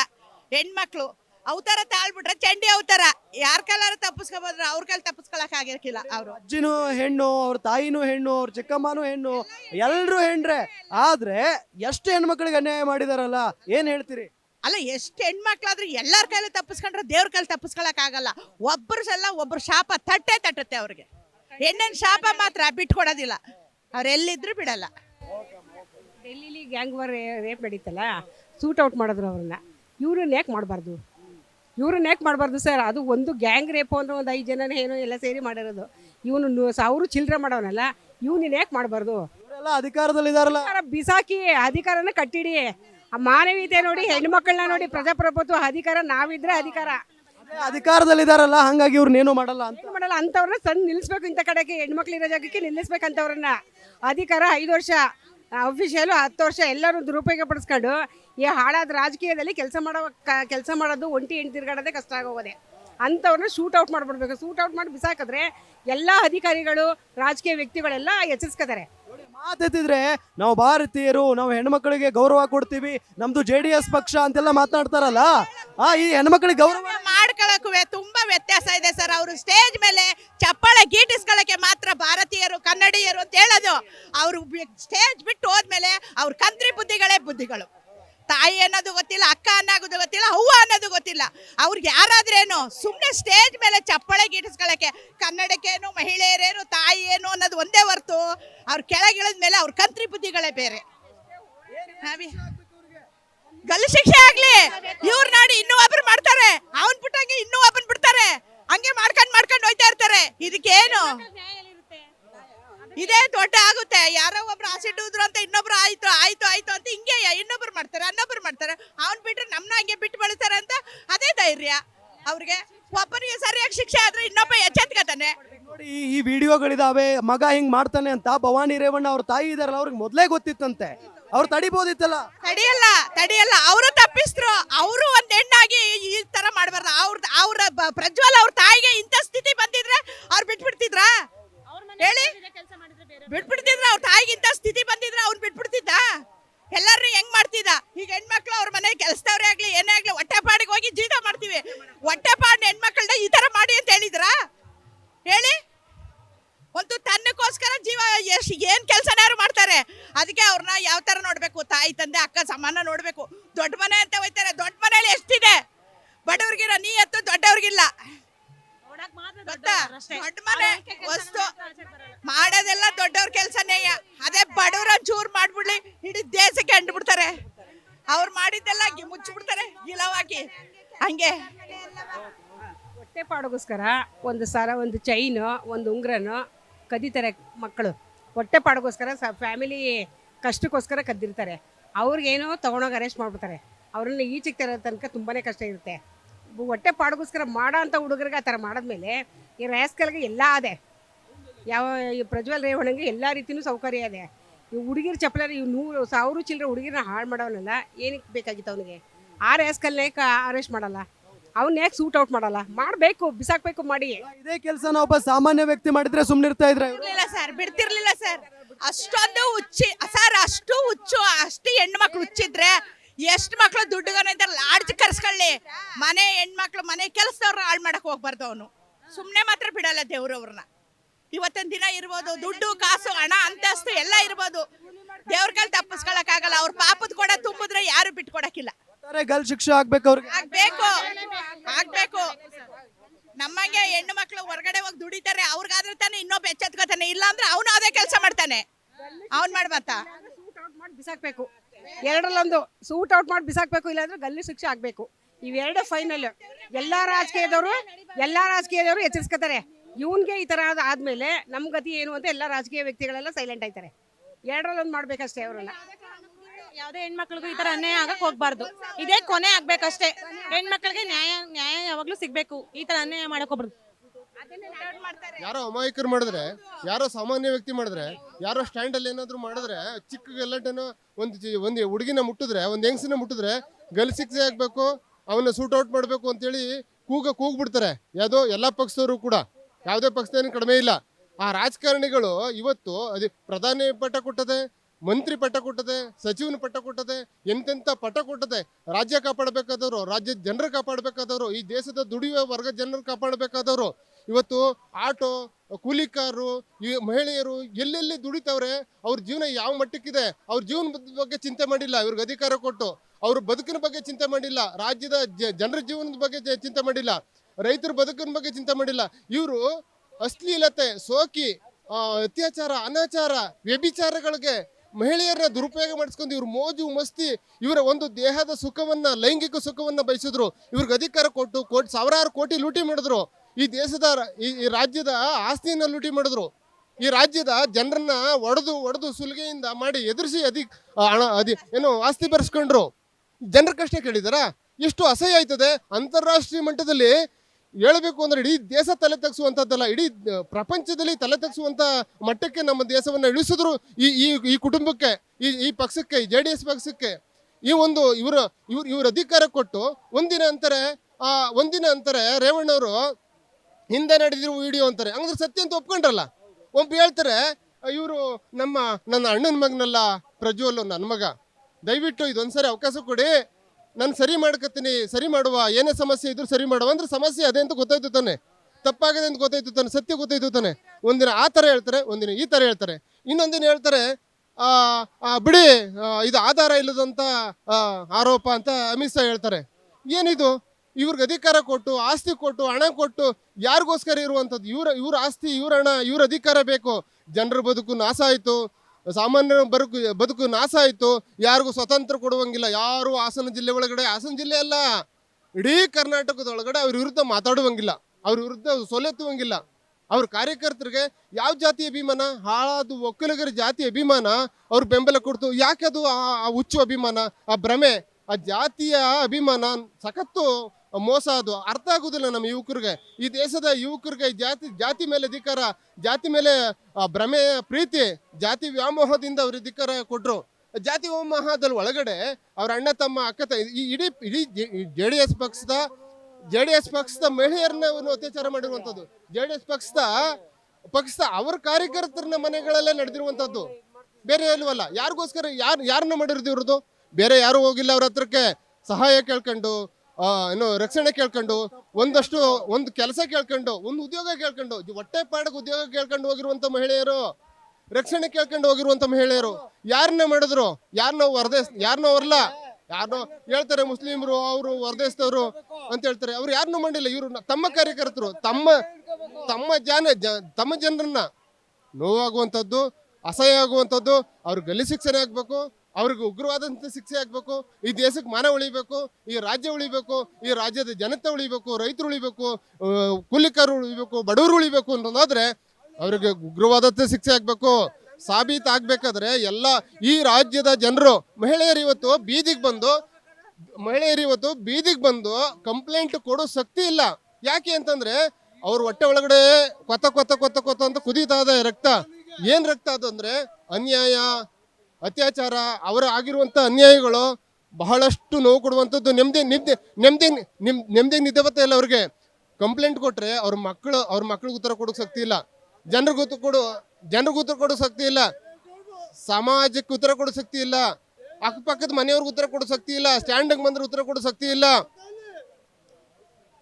ಹೆಣ್ಮಕ್ಳು ಅವತಾರ ತಾಳ್ಬಿಟ್ರೆ ಚಂಡಿ ಅವತಾರ. ಯಾರ ಕೈಲಾರ ತಪ್ಪಿಸ್ಕೊಬೋದ್ರೆ ಅವ್ರ ಕಾಲ ತಪ್ಪಿಸ್ಕೊಳಕ್ ಆಗಿರ್ಕಿಲ್ಲ ಅವರು. ಅಜ್ಜಿನೂ ಹೆಣ್ಣು ಅವ್ರ ತಾಯಿನೂ ಹೆಣ್ಣು ಅವ್ರ ಚಿಕ್ಕಮ್ಮನೂ ಹೆಣ್ಣು ಎಲ್ರು ಹೆಣ್ರೆ ಆದ್ರೆ ಎಷ್ಟು ಹೆಣ್ಮಕ್ಳಿಗೆ ಅನ್ಯಾಯ ಮಾಡಿದಾರಲ್ಲ? ಏನ್ ಹೇಳ್ತೀರಿ? ಅಲ್ಲ ಎಷ್ಟು ಹೆಣ್ಮಕ್ಳಾದ್ರೂ ಎಲ್ಲಾರ ಕೈಲಿ ತಪ್ಪಿಸ್ಕೊಂಡ್ರೆ ದೇವ್ರ ಕೈಲಿ ತಪ್ಪಿಸ್ಕೊಳಕ್ ಆಗಲ್ಲ. ಒಬ್ಬರು ಸಲ ಒಬ್ರು ಶಾಪ ತಟ್ಟೆ ತಟ್ಟುತ್ತೆ ಅವ್ರಿಗೆ. ಹೆಣ್ಣಿನ ಶಾಪ ಮಾತ್ರ ಬಿಟ್ಕೊಡೋದಿಲ್ಲ ಅವ್ರು ಎಲ್ಲಿದ್ರು ಬಿಡಲ್ಲ. ಡೆಲ್ಲಿಲಿ ಗ್ಯಾಂಗ್ ವಾರ್ ರೇಪ್ ನಡೀತಲ್ಲ ಸೂಟ್ ಔಟ್ ಮಾಡಿದ್ರು ಅವ್ರನ್ನ. ಇವ್ರನ್ನ ಯಾಕೆ ಮಾಡಬಾರ್ದು? ಇವ್ರನ್ನ ಯಾಕೆ ಮಾಡಬಾರ್ದು ಸರ್? ಅದು ಒಂದು ಗ್ಯಾಂಗ್ ರೇಪ್ ಅಂದ್ರೆ ಒಂದು ಐದು ಜನ ಏನೋ ಎಲ್ಲ ಸೇರಿ ಮಾಡಿರೋದು. ಇವನು ಸಾವಿರ ಚಿಲ್ಲರೆ ಮಾಡೋನಲ್ಲ ಇವ್ನ ಯಾಕೆ ಮಾಡಬಾರ್ದು? ಇವರೆಲ್ಲ ಅಧಿಕಾರದಲ್ಲಿ ಇದಾರಲ್ಲ. ಬಿಸಾಕಿ ಅಧಿಕಾರನ ಕಟ್ಟಿಡಿ. ಆ ಮಾನವೀಯತೆ ನೋಡಿ ಹೆಣ್ಮಕ್ಳನ್ನ ನೋಡಿ ಪ್ರಜಾಪ್ರಭುತ್ವ ಅಧಿಕಾರ ನಾವಿದ್ರೆ ಅಧಿಕಾರ. ಅಧಿಕಾರದಲ್ಲಿ ಇದಾರಲ್ಲ ಹಂಗಾಗಿ ಇವ್ರನ್ನೇನು ಮಾಡಲ್ಲ ಅಂತ. ಏನು ಮಾಡಲ್ಲ ಅಂತವ್ರನ್ನ ಸಣ್ಣ ನಿಲ್ಲಿಸ್ಬೇಕು ಇಂಥ ಕಡೆಗೆ ಹೆಣ್ಮಕ್ಳು ಇರೋ ಜಾಗಕ್ಕೆ ನಿಲ್ಲಿಸ್ಬೇಕಂತವ್ರನ್ನ ಅಧಿಕಾರ ಐದು ವರ್ಷ ಅಫಿಷಿಯಲು ಹತ್ತು ವರ್ಷ ಎಲ್ಲರೂ ದುರುಪಯೋಗ ಪಡಿಸ್ಕೊಂಡು ಈ ಹಾಳಾದ ರಾಜಕೀಯದಲ್ಲಿ ಕೆಲಸ ಮಾಡೋ ಕೆಲಸ ಮಾಡೋದು ಒಂಟಿ ಹೆಣ್ಣು ತಿರ್ಗಾಡೋದೇ ಕಷ್ಟ ಆಗೋಗೋದೆ. ಅಂಥವ್ರನ್ನ ಶೂಟ್ ಔಟ್ ಮಾಡ್ಬಿಡಬೇಕು. ಶೂಟ್ ಔಟ್ ಮಾಡಿ ಬಿಸಾಕಿದ್ರೆ ಎಲ್ಲ ಅಧಿಕಾರಿಗಳು, ರಾಜಕೀಯ ವ್ಯಕ್ತಿಗಳೆಲ್ಲ ಎಚ್ಚರಿಸ್ಕೋತಾರೆ. ಮಾತೆತ್ತಿದ್ರೆ ನಾವು ಭಾರತೀಯರು, ನಾವು ಹೆಣ್ಮಕ್ಳಿಗೆ ಗೌರವ ಕೊಡ್ತೀವಿ. ನಮ್ದು ಜೆ ಡಿ ಎಸ್ ಪಕ್ಷ ಅಂತೆಲ್ಲ ಮಾತನಾಡ್ತಾರಲ್ಲ? ಆ, ಈ ಹೆಣ್ಮಕ್ಳಿಗೆ ಗೌರವ ಮಾಡ್ಕೊಳಕ್ಕೂ ತುಂಬಾ ವ್ಯತ್ಯಾಸ ಇದೆ ಸರ್. ಅವರು ಸ್ಟೇಜ್ ಮೇಲೆ ಚಪ್ಪಾಳೆ ಗೀಟಿಸ್ಕೊಳಕ್ಕೆ ಮಾತ್ರ ಭಾರತೀಯರು, ಕನ್ನಡಿಯರು ಅಂತ ಹೇಳೋದು. ಅವರು ಸ್ಟೇಜ್ ಬಿಟ್ಟು ಹೋದ್ಮೇಲೆ ಅವ್ರ ಕಂತ್ರಿ ಬುದ್ಧಿಗಳೇ ಬುದ್ಧಿಗಳು. ತಾಯಿ ಅನ್ನೋದು ಗೊತ್ತಿಲ್ಲ, ಅಕ್ಕ ಅನ್ನೋದು ಗೊತ್ತಿಲ್ಲ, ಅವ್ವ ಅನ್ನೋದು ಗೊತ್ತಿಲ್ಲ. ಅವ್ರಿಗೆ ಯಾರಾದ್ರೇನು ಸುಮ್ಮನೆ ಸ್ಟೇಜ್ ಮೇಲೆ ಚಪ್ಪಳೆ ಗಿಡಿಸ್ಕೊಳ್ಳೋಕ್ಕೆ ಕನ್ನಡಕ್ಕೇನು, ಮಹಿಳೆಯರೇನು ತಾಯಿ ಏನು ಅನ್ನೋದು ಒಂದೇ ಹೊರ್ತು ಅವ್ರ ಕೆಳಗಿಳಿದ ಮೇಲೆ ಅವ್ರ ಕಂತ್ರಿ ಬುದ್ಧಿಗಳೇ ಬೇರೆ. ಗಲ್ಲು ಶಿಕ್ಷೆ ಆಗ್ಲಿ, ಇವ್ರ ನಾಡಿ ಇನ್ನೂ ಒಬ್ಬರು ಮಾಡ್ತಾರೆ, ಅವನ್ ಬಿಟ್ಟಂಗೆ ಇನ್ನೂ ಒಬ್ಬನ್ ಬಿಡ್ತಾರೆ, ಹಂಗೆ ಮಾಡ್ಕೊಂಡ್ ಮಾಡ್ಕೊಂಡು ಹೋಯ್ತಾ ಇರ್ತಾರೆ. ಇದಕ್ಕೇನು? ಇದೇ ದೊಡ್ಡ ಆಗುತ್ತೆ. ಯಾರೋ ಒಬ್ರು ಆಸಿಡ್ ಉದ್ರು ಅಂತ ಇನ್ನೊಬ್ರು ಆಯ್ತು ಆಯ್ತು ಆಯ್ತು ಅಂತ ಹಿಂಗೆ ಇನ್ನೊಬ್ರು ಮಾಡ್ತಾರೆ ಅನ್ನೊಬ್ರು ಮಾಡ್ತಾರೆ. ಅವ್ನ್ ಬಿಟ್ರೆ ನಮ್ನ ಹಂಗೆ ಬಿಟ್ಟು ಬೆಳಿತಾರೆ ಅಂತ ಅದೇ ಧೈರ್ಯ. ಅವ್ರಿಗೆ ಒಬ್ಬನಿಗೆ ಸರಿಯಾಗಿ ಶಿಕ್ಷೆ ಆದ್ರೆ ಇನ್ನೊಬ್ಬ ಎಚ್ಚೆತ್ಕತಾನೆ. ನೋಡಿ ಈ- ಈ ವಿಡಿಯೋಗಳಿದಾವೆ ಮಗ ಹಿಂಗ್ ಮಾಡ್ತಾನೆ ಅಂತ ಭವಾನಿ ರೇವಣ್ಣ ಅವ್ರ ತಾಯಿ ಇದಾರಲ್ಲ ಅವ್ರಿಗೆ ಮೊದ್ಲೇ ಗೊತ್ತಿತ್ತಂತೆ. ಅವ್ರು ತಡಿಬೋದಿತ್ತಲ್ಲ? ತಡಿಯಲ್ಲ ತಡಿಯಲ್ಲ. ಅವರು ತಪ್ಪಿಸ್ರು. ಅವರು ಒಂದ್ ಹೆಣ್ಣಾಗಿ ಈ ತರ ಮಾಡಬಾರ್ದು. ಅವ್ರ ಅವ್ರ ಪ್ರಜ್ವಲ್ ಅವ್ರ ತಾಯಿಗೆ ಇಂಥ ಸ್ಥಿತಿ ಬಂದಿದ್ರೆ ಅವ್ರು ಬಿಟ್ಬಿಡ್ತಿದ್ರ? ಹೇಳಿ. ಬಿಟ್ಬಿಡ್ತಿದ್ರ ಅವ್ರ ತಾಯಿಗಿಂತ ಸ್ಥಿತಿ ಬಂದಿದ್ರೆ ಅವ್ನು ಬಿಟ್ಬಿಡ್ತಿದ್ದ? ಎಲ್ಲರೂ ಹೆಂಗ್ ಮಾಡ್ತಿದ್ದ? ಈಗ ಹೆಣ್ಮಕ್ಳು ಅವ್ರ ಮನೆ ಕೆಲಸದವ್ರೇ ಆಗ್ಲಿ, ಏನೇ ಆಗ್ಲಿ ಹೊಟ್ಟೆಪಾಡಿಗೆ ಹೋಗಿ ಜೀತ ಮಾಡ್ತೀವಿ. ಹೊಟ್ಟೆಪಾಡಿನ ಹೆಣ್ಮಕ್ಳನ್ನ ಈ ತರ ಮಾಡಿ ಅಂತ ಹೇಳಿದ್ರ? ಹೇಳಿ. ಒಂದು ತನ್ನಕ್ಕೋಸ್ಕರ ಜೀವ ಎಷ್ಟು, ಏನ್ ಕೆಲಸನಾರು ಮಾಡ್ತಾರೆ. ಅದಕ್ಕೆ ಅವ್ರನ್ನ ಯಾವ ತರ ನೋಡ್ಬೇಕು? ತಾಯಿ, ತಂದೆ, ಅಕ್ಕ ಸಮಾನ ನೋಡ್ಬೇಕು. ದೊಡ್ಡ ಮನೆ ಅಂತ ಹೋಯ್ತಾರೆ. ದೊಡ್ಡ ಮನೇಲಿ ಎಷ್ಟಿದೆ? ಬಡವ್ರಿಗಿರೋ ನೀಯತ್ತು ದೊಡ್ಡವ್ರಿಗಿಲ್ಲ. ಗೊತ್ತಾ ದೊಡ್ಡ ಮನೆ ವಸ್ತು ಮಾಡೋದೆಲ್ಲ ದೊಡ್ಡವ್ರ ಕೆಲಸನೇ. ಅದೇ ಬಡವ್ರ ಚೂರ್ ಮಾಡ್ಬಿಡ್ಲಿ ಇಡೀ ದೇಶಕ್ಕೆ ಅಂಟ್ಬಿಡ್ತಾರೆ. ಅವ್ರು ಮಾಡಿದ್ದೆಲ್ಲ ಮುಚ್ಚಿಬಿಡ್ತಾರೆ ಗಿಲವಾಗಿ ಹಂಗೆ. ಹೊಟ್ಟೆ ಪಾಡಗೋಸ್ಕರ ಒಂದು ಸರ ಒಂದು ಚೈನು ಒಂದು ಉಂಗ್ರನು ಕದೀತಾರೆ ಮಕ್ಕಳು. ಹೊಟ್ಟೆ ಪಾಡಗೋಸ್ಕರ ಸ ಫ್ಯಾಮಿಲಿ ಕಷ್ಟಕ್ಕೋಸ್ಕರ ಕದ್ದಿರ್ತಾರೆ. ಅವ್ರಿಗೇನೋ ತೊಗೊಂಡೋಗಿ ಅರೆಸ್ಟ್ ಮಾಡ್ಬಿಡ್ತಾರೆ. ಅವ್ರನ್ನ ಈಚೆಗೆ ತರೋ ತನಕ ತುಂಬಾ ಕಷ್ಟ ಇರುತ್ತೆ. ಹೊಟ್ಟೆ ಪಾಡಗೋಸ್ಕರ ಮಾಡೋ ಅಂಥ ಹುಡುಗರಿಗೆ ಆ ಥರ ಮಾಡಿದ್ಮೇಲೆ ಈ ರ್ಯಾಸ್ಕಲ್ಗೆ ಎಲ್ಲ ಅದೆ. ಯಾವ ಈ ಪ್ರಜ್ವಲ್ ರೇವಣಂಗೆ ಎಲ್ಲ ರೀತಿಯೂ ಸೌಕರ್ಯ ಇದೆ. ಈ ಹುಡುಗಿರ ಚಪ್ಪಲ ಇವ್ ನೂರು ಸಾವಿರ ಚಿಲ್ಲರೆ ಹುಡುಗಿರನ್ನ ಹಾಳು ಮಾಡೋನಲ್ಲ ಏನಕ್ಕೆ ಬೇಕಾಗಿತ್ತು ಅವನಿಗೆ? ಆ ರ್ಯಾಸ್ಕಲ್ನೇ ಅರೆಸ್ಟ್ ಮಾಡಲ್ಲ. ಅವ್ನ ಯಾಕೆ ಸೂಟ್ ಔಟ್ ಮಾಡಲ್ಲ? ಮಾಡಬೇಕು ಬಿಸಾಕ್ಬೇಕು ಮಾಡಿ. ಇದೇ ಕೆಲಸನ ಒಬ್ಬ ಸಾಮಾನ್ಯ ವ್ಯಕ್ತಿ ಮಾಡಿದ್ರೆ ಸುಮ್ಮನೆ ಇರ್ತಾ ಇದ್ರೆ? ಇರ್ಲಿಲ್ಲ ಸರ್ ಬಿಡ್ತಿರ್ಲಿಲ್ಲ ಸರ್. ಅಷ್ಟೊಂದು ಹುಚ್ಚಿ ಸರ್ ಅಷ್ಟು ಹುಚ್ಚು ಅಷ್ಟು ಹೆಣ್ಣು ಮಕ್ಳು ಹುಚ್ಚಿದ್ರೆ ಎಷ್ಟು ಮಕ್ಳು ದುಡ್ಡುಗನ ಇದ್ದಾರೆ ಲಾಡ್ಜ್ ಕರ್ಸ್ಕೊಳ್ಳಿ. ಮನೆ ಹೆಣ್ಮಕ್ಳು ಮನೆ ಕೆಲಸದವ್ರ ಹಾಳು ಮಾಡಕ್ ಹೋಗ್ಬಾರ್ದು ಅವನು. ಸುಮ್ಮನೆ ಮಾತ್ರ ಬಿಡಲ್ಲ ದೇವ್ರವ್ರನ್ನ ಇವತ್ತಿನ ದಿನ ಇರ್ಬೋದು ದುಡ್ಡು ಕಾಸು ಹಣ ಅಂತಸ್ತು ಎಲ್ಲ ಇರ್ಬೋದು. ದೇವ್ರ ಕೈಲಿ ತಪ್ಪಿಸ್ಕೊಳಕ್ಕಾಗಲ್ಲ. ಅವ್ರ ಪಾಪದ ಕೂಡ ತುಂಬಿದ್ರೆ ಯಾರು ಬಿಟ್ಕೊಡಕ್ಕಿಲ್ಲ. ಗಲ್ ಶಿಕ್ಷೆ ಆಗ್ಬೇಕು ಅವ್ರಿಗೆ. ಆಗ್ಬೇಕು. ಆಗ್ಬೇಕು. ನಮ್ಮಂಗೆ ಹೆಣ್ಣು ಮಕ್ಳು ಹೊರಗಡೆ ಹೋಗಿ ದುಡಿತಾರೆ ಅವ್ರಿಗಾದ್ರೆ ತಾನೇ ಇನ್ನೊಬ್ಬ ಎಚ್ಚೆತ್ಕೋತಾನೆ. ಇಲ್ಲ ಅಂದ್ರೆ ಅವನು ಅದೇ ಕೆಲಸ ಮಾಡ್ತಾನೆ. ಅವ್ನ್ ಮಾಡ್ಬತ್ತಾ ಮಾಡಿ ಬಿಸಾಕ್ಬೇಕು. ಎರಡರಲ್ಲೊಂದು ಸೂಟ್ ಔಟ್ ಮಾಡಿ ಬಿಸಾಕ್ಬೇಕು, ಇಲ್ಲಾಂದ್ರೆ ಗಲ್ಲಿ ಶಿಕ್ಷೆ ಆಗಬೇಕು. ಇವೆರಡೇ ಫೈನಲ್ ಎಲ್ಲ ರಾಜಕೀಯದವರು ಎಲ್ಲ ರಾಜಕೀಯದವರು ಎಚ್ಚರಿಸ್ಕೊತಾರೆ. ಇವನ್ಗೆ ಈ ಥರ ಆದ ಆದ್ಮೇಲೆ ನಮ್ಮ ಗತಿ ಏನು ಅಂತ ಎಲ್ಲ ರಾಜಕೀಯ ವ್ಯಕ್ತಿಗಳೆಲ್ಲ ಸೈಲೆಂಟ್ ಆಯ್ತಾರೆ. ಎರಡರಲ್ಲೊಂದು ಮಾಡ್ಬೇಕಷ್ಟೇ ಅವರನ್ನ. ಯಾವುದೇ ಹೆಣ್ಮಕ್ಳಿಗೂ ಈ ತರ ಅನ್ಯಾಯ ಆಗಕ್ ಹೋಗ್ಬಾರ್ದು. ಇದೇ ಕೊನೆ ಆಗ್ಬೇಕಷ್ಟೇ. ಹೆಣ್ಮಕ್ಳಿಗೆ ನ್ಯಾಯ ನ್ಯಾಯ ಯಾವಾಗ್ಲೂ ಸಿಗ್ಬೇಕು. ಈ ತರ ಅನ್ಯಾಯ ಮಾಡಕ್ ಹೋಗ್ಬಾರ್ದು. ಯಾರೋ ಅಮಾಯಕರು ಮಾಡಿದ್ರೆ ಯಾರೋ ಸಾಮಾನ್ಯ ವ್ಯಕ್ತಿ ಮಾಡಿದ್ರೆ ಯಾರೋ ಸ್ಟ್ಯಾಂಡಲ್ಲಿ ಏನಾದ್ರು ಮಾಡಿದ್ರೆ ಚಿಕ್ಕ ಗಲಾಟೆನೋ ಒಂದು ಒಂದು ಹುಡುಗಿನ ಮುಟ್ಟಿದ್ರೆ ಒಂದು ಹೆಂಗಸಿನ ಮುಟ್ಟಿದ್ರೆ ಗಲ್ ಸಿಕ್ಸೆ ಆಗ್ಬೇಕು ಅವನ್ನ ಸೂಟ್ ಔಟ್ ಮಾಡಬೇಕು ಅಂತೇಳಿ ಕೂಗ ಕೂಗ್ಬಿಡ್ತಾರೆ. ಯಾವುದೋ ಎಲ್ಲ ಪಕ್ಷದವರು ಕೂಡ. ಯಾವುದೇ ಪಕ್ಷದೇನು ಕಡಿಮೆ ಇಲ್ಲ. ಆ ರಾಜಕಾರಣಿಗಳು ಇವತ್ತು ಅದೇ ಪ್ರಧಾನಿ ಪಟ್ಟ ಕೊಟ್ಟದೆ ಮಂತ್ರಿ ಪಟ್ಟ ಕೊಟ್ಟದೆ ಸಚಿವನ ಪಟ್ಟ ಕೊಟ್ಟದೆ ಎಂತೆಂಥ ಪಟ್ಟ ಕೊಟ್ಟದೆ ರಾಜ್ಯ ಕಾಪಾಡಬೇಕಾದವರು ರಾಜ್ಯದ ಜನರು ಕಾಪಾಡಬೇಕಾದವರು ಈ ದೇಶದ ದುಡಿಯುವ ವರ್ಗ ಜನರು ಕಾಪಾಡಬೇಕಾದವರು ಇವತ್ತು ಆಟೋ ಕೂಲಿಕಾರರು ಈ ಮಹಿಳೆಯರು ಎಲ್ಲೆಲ್ಲಿ ದುಡಿತವ್ರೆ, ಅವ್ರ ಜೀವನ ಯಾವ ಮಟ್ಟಕ್ಕಿದೆ? ಅವ್ರ ಜೀವನ ಬಗ್ಗೆ ಚಿಂತೆ ಮಾಡಿಲ್ಲ, ಇವ್ರಿಗೆ ಅಧಿಕಾರ ಕೊಟ್ಟು. ಅವ್ರ ಬದುಕಿನ ಬಗ್ಗೆ ಚಿಂತೆ ಮಾಡಿಲ್ಲ, ರಾಜ್ಯದ ಜನರ ಜೀವನದ ಬಗ್ಗೆ ಚಿಂತೆ ಮಾಡಿಲ್ಲ, ರೈತರ ಬದುಕಿನ ಬಗ್ಗೆ ಚಿಂತೆ ಮಾಡಿಲ್ಲ. ಇವರು ಅಶ್ಲೀಲತೆ, ಸೋಕಿ ಅತ್ಯಾಚಾರ, ಅನಾಚಾರ, ವ್ಯಭಿಚಾರಗಳಿಗೆ ಮಹಿಳೆಯರನ್ನ ದುರುಪಯೋಗ ಮಾಡಿಸ್ಕೊಂಡು ಇವ್ರು ಮೋಜು, ಮಸ್ತಿ, ಇವರ ಒಂದು ದೇಹದ ಸುಖವನ್ನ, ಲೈಂಗಿಕ ಸುಖವನ್ನ ಬಯಸಿದ್ರು. ಇವ್ರಿಗೆ ಅಧಿಕಾರ ಕೊಟ್ಟು, ಕೋಟಿ, ಸಾವಿರಾರು ಕೋಟಿ ಲೂಟಿ ಮಾಡಿದ್ರು. ಈ ದೇಶದ ಈ ರಾಜ್ಯದ ಆಸ್ತಿಯನ್ನು ಲೂಟಿ ಮಾಡಿದ್ರು. ಈ ರಾಜ್ಯದ ಜನರನ್ನ ಒಡೆದು ಒಡೆದು ಸುಲಿಗೆಯಿಂದ ಮಾಡಿ ಎದುರಿಸಿ ಅದಿ ಹಣ ಅದಿ ಏನು ಆಸ್ತಿ ಬೆರೆಸ್ಕೊಂಡ್ರು. ಜನರ ಕಷ್ಟ ಕೇಳಿದಾರ? ಎಷ್ಟು ಅಸಹ್ಯ ಆಯ್ತದೆ. ಅಂತಾರಾಷ್ಟ್ರೀಯ ಮಟ್ಟದಲ್ಲಿ ಹೇಳಬೇಕು ಅಂದ್ರೆ ಇಡೀ ದೇಶ ತಲೆ ತಗ್ಸುವಂಥದ್ದಲ್ಲ ಇಡೀ ಪ್ರಪಂಚದಲ್ಲಿ ತಲೆ ತಗ್ಸುವಂತ ಮಟ್ಟಕ್ಕೆ ನಮ್ಮ ದೇಶವನ್ನ ಇಳಿಸಿದ್ರು ಈ ಈ ಈ ಕುಟುಂಬಕ್ಕೆ, ಈ ಈ ಪಕ್ಷಕ್ಕೆ ಜೆ ಡಿ ಎಸ್ ಪಕ್ಷಕ್ಕೆ. ಈ ಒಂದು ಇವರು, ಇವ್ರು, ಇವ್ರ ಅಧಿಕಾರ ಕೊಟ್ಟು ಒಂದಿನ ಅಂತಾರೆ ಒಂದಿನ ಅಂತಾರೆ ರೇವಣ್ಣವರು ಹಿಂದೆ ನಡೆದಿರೋ ವಿಡಿಯೋ ಅಂತಾರೆ. ಹಂಗಂದ್ರೆ ಸತ್ಯ ಅಂತ ಒಪ್ಕೊಂಡ್ರಲ್ಲ? ಒಬ್ಬ ಹೇಳ್ತಾರೆ ಇವರು ನಮ್ಮ ನನ್ನ ಅಣ್ಣನ ಮಗನಲ್ಲ ಪ್ರಜ್ವಲ್ ನನ್ನ ಮಗ. ದಯವಿಟ್ಟು ಇದೊಂದ್ಸರಿ ಅವಕಾಶ ಕೊಡಿ. ನಾನು ಸರಿ ಮಾಡ್ಕತ್ತೀನಿ ಸರಿ ಮಾಡುವ. ಏನೇ ಸಮಸ್ಯೆ ಇದ್ರೂ ಸರಿ ಮಾಡುವ. ಅಂದ್ರೆ ಸಮಸ್ಯೆ ಅದೇ ಅಂತ ಗೊತ್ತಾಯ್ತು ತಾನೆ. ತಪ್ಪಾಗಿದೆ ಅಂತ ಗೊತ್ತಾಯ್ತು ತಾನೆ. ಸತ್ಯ ಗೊತ್ತಾಯ್ತು ತಾನೆ. ಒಂದಿನ ಆ ಥರ ಹೇಳ್ತಾರೆ ಒಂದಿನ ಈ ಥರ ಹೇಳ್ತಾರೆ. ಇನ್ನೊಂದಿನ ಹೇಳ್ತಾರೆ ಬಿಡಿ ಇದು ಆಧಾರ ಇಲ್ಲದಂತ ಆ, ಆರೋಪ ಅಂತ ಅಮಿತ್ ಶಾ ಹೇಳ್ತಾರೆ. ಏನಿದು? ಇವ್ರಿಗೆ ಅಧಿಕಾರ ಕೊಟ್ಟು, ಆಸ್ತಿ ಕೊಟ್ಟು, ಹಣ ಕೊಟ್ಟು ಯಾರಿಗೋಸ್ಕರ ಇರುವಂಥದ್ದು? ಇವ್ರ ಇವ್ರ ಆಸ್ತಿ, ಇವ್ರ ಹಣ, ಇವ್ರ ಅಧಿಕಾರ ಬೇಕು. ಜನರ ಬದುಕು ನಾಶ ಆಯಿತು. ಸಾಮಾನ್ಯ ಬದುಕು ಬದುಕು ನಾಶ ಆಯಿತು. ಯಾರಿಗೂ ಸ್ವತಂತ್ರ ಕೊಡುವಂಗಿಲ್ಲ. ಯಾರು ಹಾಸನ ಜಿಲ್ಲೆ ಒಳಗಡೆ, ಹಾಸನ ಜಿಲ್ಲೆ ಅಲ್ಲ. ಇಡೀ ಕರ್ನಾಟಕದೊಳಗಡೆ ಅವ್ರ ವಿರುದ್ಧ ಮಾತಾಡುವಂಗಿಲ್ಲ. ಅವ್ರ ವಿರುದ್ಧ ಸೊಲೆತ್ತುವಂಗಿಲ್ಲ. ಅವ್ರ ಕಾರ್ಯಕರ್ತರಿಗೆ ಯಾವ ಜಾತಿ ಅಭಿಮಾನ? ಹಾಳಾದ ಒಕ್ಕಲಿಗರ ಜಾತಿ ಅಭಿಮಾನ ಅವ್ರ ಬೆಂಬಲ ಕೊಡ್ತು. ಯಾಕೆ ಅದು ಆ ಆ ಹುಚ್ಚು ಅಭಿಮಾನ? ಆ ಭ್ರಮೆ. ಆ ಜಾತಿಯ ಅಭಿಮಾನ ಸಖತ್ತು ಮೋಸ ಅದು ಅರ್ಥ ಆಗುದಿಲ್ಲ ನಮ್ಮ ಯುವಕರಿಗೆ. ಈ ದೇಶದ ಯುವಕರಿಗೆ ಜಾತಿ ಜಾತಿ ಮೇಲೆ ಧಿಕ್ಕಾರ, ಜಾತಿ ಮೇಲೆ ಭ್ರಮೆ, ಪ್ರೀತಿ, ಜಾತಿ ವ್ಯಾಮೋಹದಿಂದ ಅವ್ರಿಗೆ ಧಿಕ್ಕಾರ ಕೊಟ್ರು. ಜಾತಿ ವ್ಯಾಮೋಹದಲ್ಲಿ ಒಳಗಡೆ ಅವ್ರ ಅಣ್ಣ, ತಮ್ಮ, ಅಕ್ಕ ಈ ಇಡೀ ಇಡೀ ಜೆ ಡಿ ಎಸ್ ಪಕ್ಷದ ಜೆ ಡಿ ಎಸ್ ಪಕ್ಷದ ಮಹಿಳೆಯರನ್ನ ಅತ್ಯಾಚಾರ ಮಾಡಿರುವಂಥದ್ದು. ಜೆ ಡಿ ಎಸ್ ಪಕ್ಷದ ಪಕ್ಷದ ಅವ್ರ ಕಾರ್ಯಕರ್ತರನ್ನ ಮನೆಗಳಲ್ಲೇ ನಡೆದಿರುವಂಥದ್ದು. ಬೇರೆ ಇಲ್ವಲ್ಲ, ಯಾರಿಗೋಸ್ಕರ, ಯಾರು, ಯಾರನ್ನ ಮಾಡಿರೋದು ಇವ್ರದ್ದು? ಬೇರೆ ಯಾರು ಹೋಗಿಲ್ಲ ಅವ್ರ ಹತ್ರಕ್ಕೆ? ಸಹಾಯ ಕೇಳ್ಕೊಂಡು ಏನು ರಕ್ಷಣೆ ಕೇಳ್ಕೊಂಡು ಒಂದಷ್ಟು ಒಂದು ಕೆಲಸ ಕೇಳ್ಕೊಂಡು, ಒಂದು ಉದ್ಯೋಗ ಕೇಳ್ಕೊಂಡು ಹೊಟ್ಟೆ ಪಾಡಕ್ಕೆ ಉದ್ಯೋಗ ಕೇಳ್ಕೊಂಡು ಹೋಗಿರುವಂತ ಮಹಿಳೆಯರು, ರಕ್ಷಣೆ ಕೇಳ್ಕೊಂಡು ಹೋಗಿರುವಂತ ಮಹಿಳೆಯರು ಯಾರನ್ನ ಮಾಡಿದ್ರು? ಯಾರನ್ನ ವರದೇಶ್ ಯಾರನ್ನ ಅವರಲ್ಲ ಯಾರನ್ನೋ ಹೇಳ್ತಾರೆ ಮುಸ್ಲಿಮ್ರು, ಅವರು ವರದೇಶದವರು ಅಂತ ಹೇಳ್ತಾರೆ. ಅವ್ರು ಯಾರನ್ನೂ ಮಾಡಿಲ್ಲ. ಇವರು ತಮ್ಮ ಕಾರ್ಯಕರ್ತರು, ತಮ್ಮ ತಮ್ಮ ಜನ ತಮ್ಮ ಜನರನ್ನ ನೋವಾಗುವಂಥದ್ದು, ಅಸಹ್ಯ ಆಗುವಂಥದ್ದು ಅವ್ರಿಗೆ ಗಲ್ಲಿ ಶಿಕ್ಷಣ ಆಗ್ಬೇಕು. ಅವ್ರಿಗೆ ಉಗ್ರವಾದಂಥ ಶಿಕ್ಷೆ ಆಗಬೇಕು, ಈ ದೇಶಕ್ಕೆ ಮಾನ ಉಳಿಬೇಕು, ಈ ರಾಜ್ಯ ಉಳಿಬೇಕು, ಈ ರಾಜ್ಯದ ಜನತೆ ಉಳಿಬೇಕು, ರೈತರು ಉಳಿಬೇಕು ಕೂಲಿಕಾರರು ಉಳಿಬೇಕು, ಬಡವರು ಉಳಿಬೇಕು ಅನ್ನೋದಾದ್ರೆ ಅವ್ರಿಗೆ ಉಗ್ರವಾದಂಥ ಶಿಕ್ಷೆ ಆಗಬೇಕು. ಸಾಬೀತಾಗಬೇಕಾದ್ರೆ ಎಲ್ಲ ಈ ರಾಜ್ಯದ ಜನರು, ಮಹಿಳೆಯರು ಇವತ್ತು ಬೀದಿಗೆ ಬಂದು, ಮಹಿಳೆಯರು ಇವತ್ತು ಬೀದಿಗೆ ಬಂದು ಕಂಪ್ಲೇಂಟ್ ಕೊಡೋ ಶಕ್ತಿ ಇಲ್ಲ. ಯಾಕೆ ಅಂತಂದ್ರೆ ಅವ್ರ ಹೊಟ್ಟೆ ಒಳಗಡೆ ಕೊತ್ತ ಕೊತ್ತ ಕೊತ್ತ ಕೊತ್ತ ಅಂತ ಕುದೀತಾ ಇದೆ ರಕ್ತ. ಏನು ರಕ್ತ ಅದು ಅಂದ್ರೆ ಅನ್ಯಾಯ ಅತ್ಯಾಚಾರ, ಅವರ ಆಗಿರುವಂಥ ಅನ್ಯಾಯಗಳು ಬಹಳಷ್ಟು ನೋವು ಕೊಡುವಂಥದ್ದು ನೆಮ್ಮದಿ ನಿಮ್ದೆ ನೆಮ್ಮದಿ, ನಿಮ್, ನೆಮ್ಮದಿ ನಿದ್ದೆ ಬರ್ತಾ ಇಲ್ಲ ಅವ್ರಿಗೆ. ಕಂಪ್ಲೇಂಟ್ ಕೊಟ್ಟರೆ ಅವ್ರ ಮಕ್ಕಳು ಅವ್ರ ಮಕ್ಳಿಗೆ ಉತ್ತರ ಕೊಡೋಕೆ ಶಕ್ತಿ ಇಲ್ಲ. ಜನರಿಗೆ ಉತ್ತರ ಕೊಡು, ಜನರಿಗೆ ಉತ್ತರ ಕೊಡೋ ಶಕ್ತಿ ಇಲ್ಲ. ಸಮಾಜಕ್ಕೆ ಉತ್ತರ ಕೊಡೋ ಶಕ್ತಿ ಇಲ್ಲ. ಅಕ್ಕಪಕ್ಕದ ಮನೆಯವ್ರಿಗೆ ಉತ್ತರ ಕೊಡೋ ಶಕ್ತಿ ಇಲ್ಲ. ಸ್ಟ್ಯಾಂಡಿಗೆ ಬಂದ್ರೆ ಉತ್ತರ ಕೊಡೋ ಶಕ್ತಿ ಇಲ್ಲ.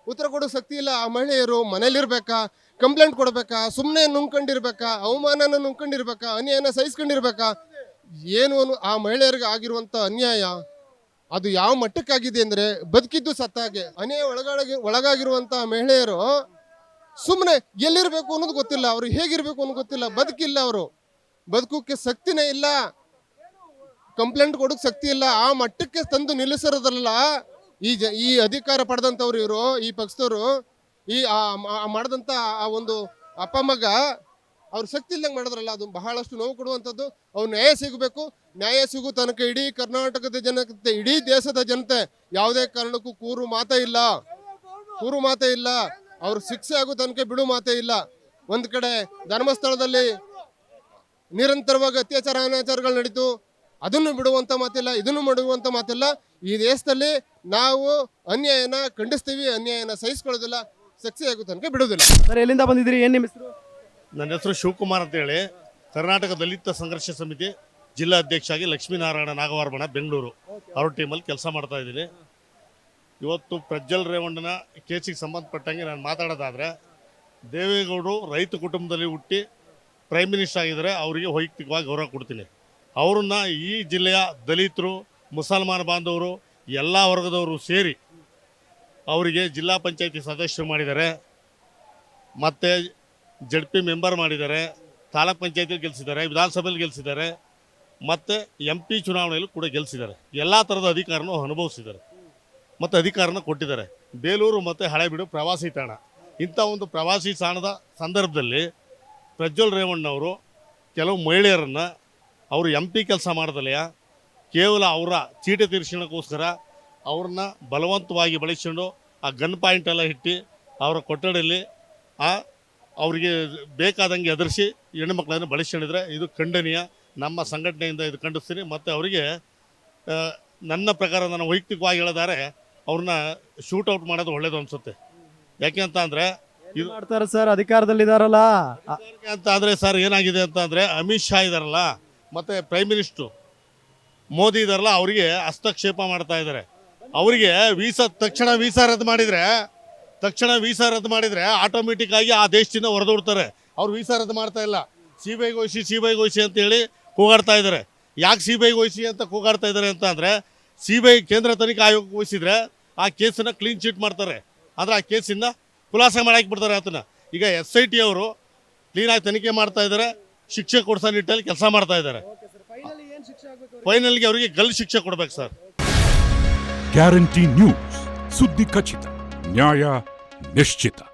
ಉತ್ತರ ಕೊಡೋ ಶಕ್ತಿ ಇಲ್ಲ. ಆ ಮಹಿಳೆಯರು ಮನೇಲಿರ್ಬೇಕಾ ಕಂಪ್ಲೇಂಟ್ ಕೊಡ್ಬೇಕಾ? ಸುಮ್ಮನೆ ನುಂಗ್ಕೊಂಡಿರ್ಬೇಕಾ? ಅವಮಾನನ ನುಂಗ್ಕೊಂಡಿರ್ಬೇಕಾ? ಅನ್ಯಾಯನ ಸಹಿಸ್ಕೊಂಡಿರ್ಬೇಕಾ? ಏನು ಆ ಮಹಿಳೆಯರಿಗೆ ಆಗಿರುವಂತ ಅನ್ಯಾಯ, ಅದು ಯಾವ ಮಟ್ಟಕ್ಕಾಗಿದೆ ಅಂದ್ರೆ ಬದುಕಿದ್ದು ಸತ್ತಾಗೆ ಅನೇ ಒಳಗಾಗಿ ಒಳಗಾಗಿರುವಂಥ ಮಹಿಳೆಯರು ಸುಮ್ಮನೆ ಎಲ್ಲಿರಬೇಕು ಅನ್ನೋದು ಗೊತ್ತಿಲ್ಲ, ಅವರು ಹೇಗಿರಬೇಕು ಅನ್ನೋದು ಗೊತ್ತಿಲ್ಲ, ಬದುಕಿಲ್ಲ ಅವರು. ಬದುಕೋಕ್ಕೆ ಶಕ್ತಿನೇ ಇಲ್ಲ. ಕಂಪ್ಲೇಂಟ್ ಕೊಡೋಕೆ ಶಕ್ತಿ ಇಲ್ಲ. ಆ ಮಟ್ಟಕ್ಕೆ ತಂದು ನಿಲ್ಲಿಸಿರೋದಲ್ಲ ಈ ಜ ಈ ಅಧಿಕಾರ ಪಡೆದಂಥವ್ರು ಇವರು, ಈ ಪಕ್ಷದವರು, ಈ ಆ ಮಾಡಿದಂಥ ಆ ಒಂದು ಅಪ್ಪ ಮಗ ಅವ್ರ ಶಕ್ತಿ ಇಲ್ದಂಗೆ ಮಾಡಿದ್ರಲ್ಲ, ಅದು ಬಹಳಷ್ಟು ನೋವು ಕೊಡುವಂಥದ್ದು. ಅವ್ರು ನ್ಯಾಯ ಸಿಗಬೇಕು. ನ್ಯಾಯ ಸಿಗೋ ತನಕ ಇಡೀ ಕರ್ನಾಟಕದ ಜನತೆ, ಇಡೀ ದೇಶದ ಜನತೆ ಯಾವುದೇ ಕಾರಣಕ್ಕೂ ಕೂರು ಮಾತೇ ಇಲ್ಲ. ಕೂರು ಮಾತೇ ಇಲ್ಲ. ಅವ್ರ ಶಿಕ್ಷೆ ಆಗೋ ತನಕ ಬಿಡು ಮಾತೇ ಇಲ್ಲ. ಒಂದು ಕಡೆ ಧರ್ಮಸ್ಥಳದಲ್ಲಿ ನಿರಂತರವಾಗಿ ಅತ್ಯಾಚಾರ, ಅನಾಚಾರಗಳು ನಡೀತು. ಅದನ್ನು ಬಿಡುವಂಥ ಮಾತಿಲ್ಲ, ಇದನ್ನು ಮಾಡುವಂಥ ಮಾತಿಲ್ಲ. ಈ ದೇಶದಲ್ಲಿ ನಾವು ಅನ್ಯಾಯನ ಖಂಡಿಸ್ತೀವಿ, ಅನ್ಯಾಯನ ಸಹಿಸ್ಕೊಳ್ಳೋದಿಲ್ಲ, ಶಿಕ್ಷೆ ಆಗೋ ತನಕ ಬಿಡೋದಿಲ್ಲ. ಸರ್, ಎಲ್ಲಿಂದ ಬಂದಿದ್ದೀರಿ? ಏನು ನಿಮ್ಮ ಹೆಸರು? ನನ್ನ ಹೆಸರು ಶಿವಕುಮಾರ್ ಅಂತೇಳಿ. ಕರ್ನಾಟಕ ದಲಿತ ಸಂಘರ್ಷ ಸಮಿತಿ ಜಿಲ್ಲಾ ಅಧ್ಯಕ್ಷ ಆಗಿ ಲಕ್ಷ್ಮೀನಾರಾಯಣ ನಾಗವಾರಬಣ ಬೆಂಗಳೂರು. ಅವ್ರ ಟೀಮಲ್ಲಿ ಕೆಲಸ ಮಾಡ್ತಾ ಇದ್ದೀನಿ. ಇವತ್ತು ಪ್ರಜ್ವಲ್ ರೇವಣ್ಣನ ಕೇಸಿಗೆ ಸಂಬಂಧಪಟ್ಟಂಗೆ ನಾನು ಮಾತಾಡೋದಾದರೆ, ದೇವೇಗೌಡರು ರೈತ ಕುಟುಂಬದಲ್ಲಿ ಹುಟ್ಟಿ ಪ್ರೈಮ್ ಮಿನಿಸ್ಟರ್ ಆಗಿದ್ದಾರೆ, ಅವರಿಗೆ ವೈಯಕ್ತಿಕವಾಗಿ ಗೌರವ ಕೊಡ್ತೀನಿ. ಅವ್ರನ್ನ ಈ ಜಿಲ್ಲೆಯ ದಲಿತರು, ಮುಸಲ್ಮಾನ ಬಾಂಧವರು, ಎಲ್ಲ ವರ್ಗದವರು ಸೇರಿ ಅವರಿಗೆ ಜಿಲ್ಲಾ ಪಂಚಾಯತಿ ಸದಸ್ಯರು ಮಾಡಿದ್ದಾರೆ. ಮತ್ತು ಜಡ್ ಪಿ ಮೆಂಬರ್ ಮಾಡಿದ್ದಾರೆ, ತಾಲೂಕ್ ಪಂಚಾಯತಿಯಲ್ಲಿ ಗೆಲ್ಲಿಸಿದ್ದಾರೆ ವಿಧಾನಸಭೆಯಲ್ಲಿ ಗೆಲ್ಲಿಸಿದ್ದಾರೆ ಮತ್ತು ಎಂ ಪಿ ಚುನಾವಣೆಯಲ್ಲೂ ಕೂಡ ಗೆಲ್ಲಿಸಿದ್ದಾರೆ ಎಲ್ಲ ಥರದ ಅಧಿಕಾರನೂ ಅನುಭವಿಸಿದ್ದಾರೆ. ಮತ್ತು ಅಧಿಕಾರನ ಕೊಟ್ಟಿದ್ದಾರೆ. ಬೇಲೂರು ಮತ್ತು ಹಳೆಬೀಡು ಪ್ರವಾಸಿ ತಾಣ. ಇಂಥ ಒಂದು ಪ್ರವಾಸಿ ತಾಣದ ಸಂದರ್ಭದಲ್ಲಿ ಪ್ರಜ್ವಲ್ ರೇವಣ್ಣವರು ಕೆಲವು ಮಹಿಳೆಯರನ್ನು ಅವರು ಎಂ ಪಿ ಕೆಲಸ ಮಾಡ್ದಲೆಯ ಕೇವಲ ಅವರ ಚೀಟಿ ತೀರ್ಸ್ಕೊಳ್ಳೋಕ್ಕೋಸ್ಕರ ಅವ್ರನ್ನ ಬಲವಂತವಾಗಿ ಬಳಸ್ಕೊಂಡು ಆ ಗನ್ ಪಾಯಿಂಟ್ ಎಲ್ಲ ಇಟ್ಟು ಅವರ ಕೊಠಡಿಯಲ್ಲಿ ಆ ಅವರಿಗೆ ಬೇಕಾದಂಗೆ ಎದುರಿಸಿ ಹೆಣ್ಣುಮಕ್ಕಳನ್ನು ಬಳಸ್ಕೊಂಡಿದ್ರೆ ಇದು ಖಂಡನೀಯ. ನಮ್ಮ ಸಂಘಟನೆಯಿಂದ ಇದು ಖಂಡಿಸ್ತೀನಿ. ಮತ್ತು ಅವರಿಗೆ ನನ್ನ ಪ್ರಕಾರ ನಾನು ವೈಯಕ್ತಿಕವಾಗಿ ಹೇಳಿದಾರೆ ಅವ್ರನ್ನ ಶೂಟ್ ಔಟ್ ಮಾಡೋದು ಒಳ್ಳೇದು ಅನಿಸುತ್ತೆ. ಯಾಕೆ ಅಂತ ಅಂದರೆ ಇದು ಮಾಡ್ತಾರೆ ಸರ್? ಅಧಿಕಾರದಲ್ಲಿದ್ದಾರಲ್ಲ ಅಂತ ಅಂದರೆ ಸರ್ ಏನಾಗಿದೆ ಅಂತ ಅಂದರೆ ಅಮಿತ್ ಶಾ ಇದಾರಲ್ಲ ಮತ್ತು ಪ್ರೈಮ್ ಮಿನಿಸ್ಟ್ರು ಮೋದಿ ಇದಾರಲ್ಲ ಅವರಿಗೆ ಹಸ್ತಕ್ಷೇಪ ಮಾಡ್ತಾ ಇದ್ದಾರೆ ಅವರಿಗೆ ವೀಸಾ ತಕ್ಷಣ ವೀಸಾ ರದ್ದು ಮಾಡಿದರೆ ತಕ್ಷಣ ವೀಸಾ ರದ್ದು ಮಾಡಿದರೆ ಆಟೋಮೆಟಿಕ್ ಆಗಿ ಆ ದೇಶದಿಂದ ಹೊರದೋಡ್ತಾರೆ. ಅವ್ರು ವೀಸಾ ರದ್ದು ಮಾಡ್ತಾ ಇಲ್ಲ. ಸಿ ಬಿ ಐಗೊಳಿಸಿ ಸಿ ಬಿ ಐಗೊಳಿಸಿ ಅಂತೇಳಿ ಕೂಗಾಡ್ತಾ ಇದ್ದಾರೆ. ಯಾಕೆ ಸಿ ಬಿ ಐಗೊಳಿಸಿ ಅಂತ ಕೂಗಾಡ್ತಾ ಇದ್ದಾರೆ ಅಂತ ಅಂದರೆ ಸಿ ಬಿ ಐ ಕೇಂದ್ರ ತನಿಖಾ ಆಯೋಗ ವಹಿಸಿದ್ರೆ ಆ ಕೇಸನ್ನು ಕ್ಲೀನ್ ಚೀಟ್ ಮಾಡ್ತಾರೆ. ಆದರೆ ಆ ಕೇಸಿಂದ ಖುಲಾಸೆ ಮಾಡಾಕ್ಬಿಡ್ತಾರೆ ಅದನ್ನು ಈಗ ಎಸ್ ಐ ಟಿ ಅವರು ಕ್ಲೀನಾಗಿ ತನಿಖೆ ಮಾಡ್ತಾ ಇದ್ದಾರೆ. ಶಿಕ್ಷೆ ಕೊಡಿಸೋ ನಿಟ್ಟಲ್ಲಿ ಕೆಲಸ ಮಾಡ್ತಾ ಇದ್ದಾರೆ. ಫೈನಲ್ಗೆ ಅವರಿಗೆ? ಗಲ್ ಶಿಕ್ಷೆ ಕೊಡ್ಬೇಕು ಸರ್ ಗ್ಯಾರಂಟಿ ನ್ಯೂಸ್ ಸುದ್ದಿ ಖಚಿತ. ನ್ಯಾಯ Mesquita.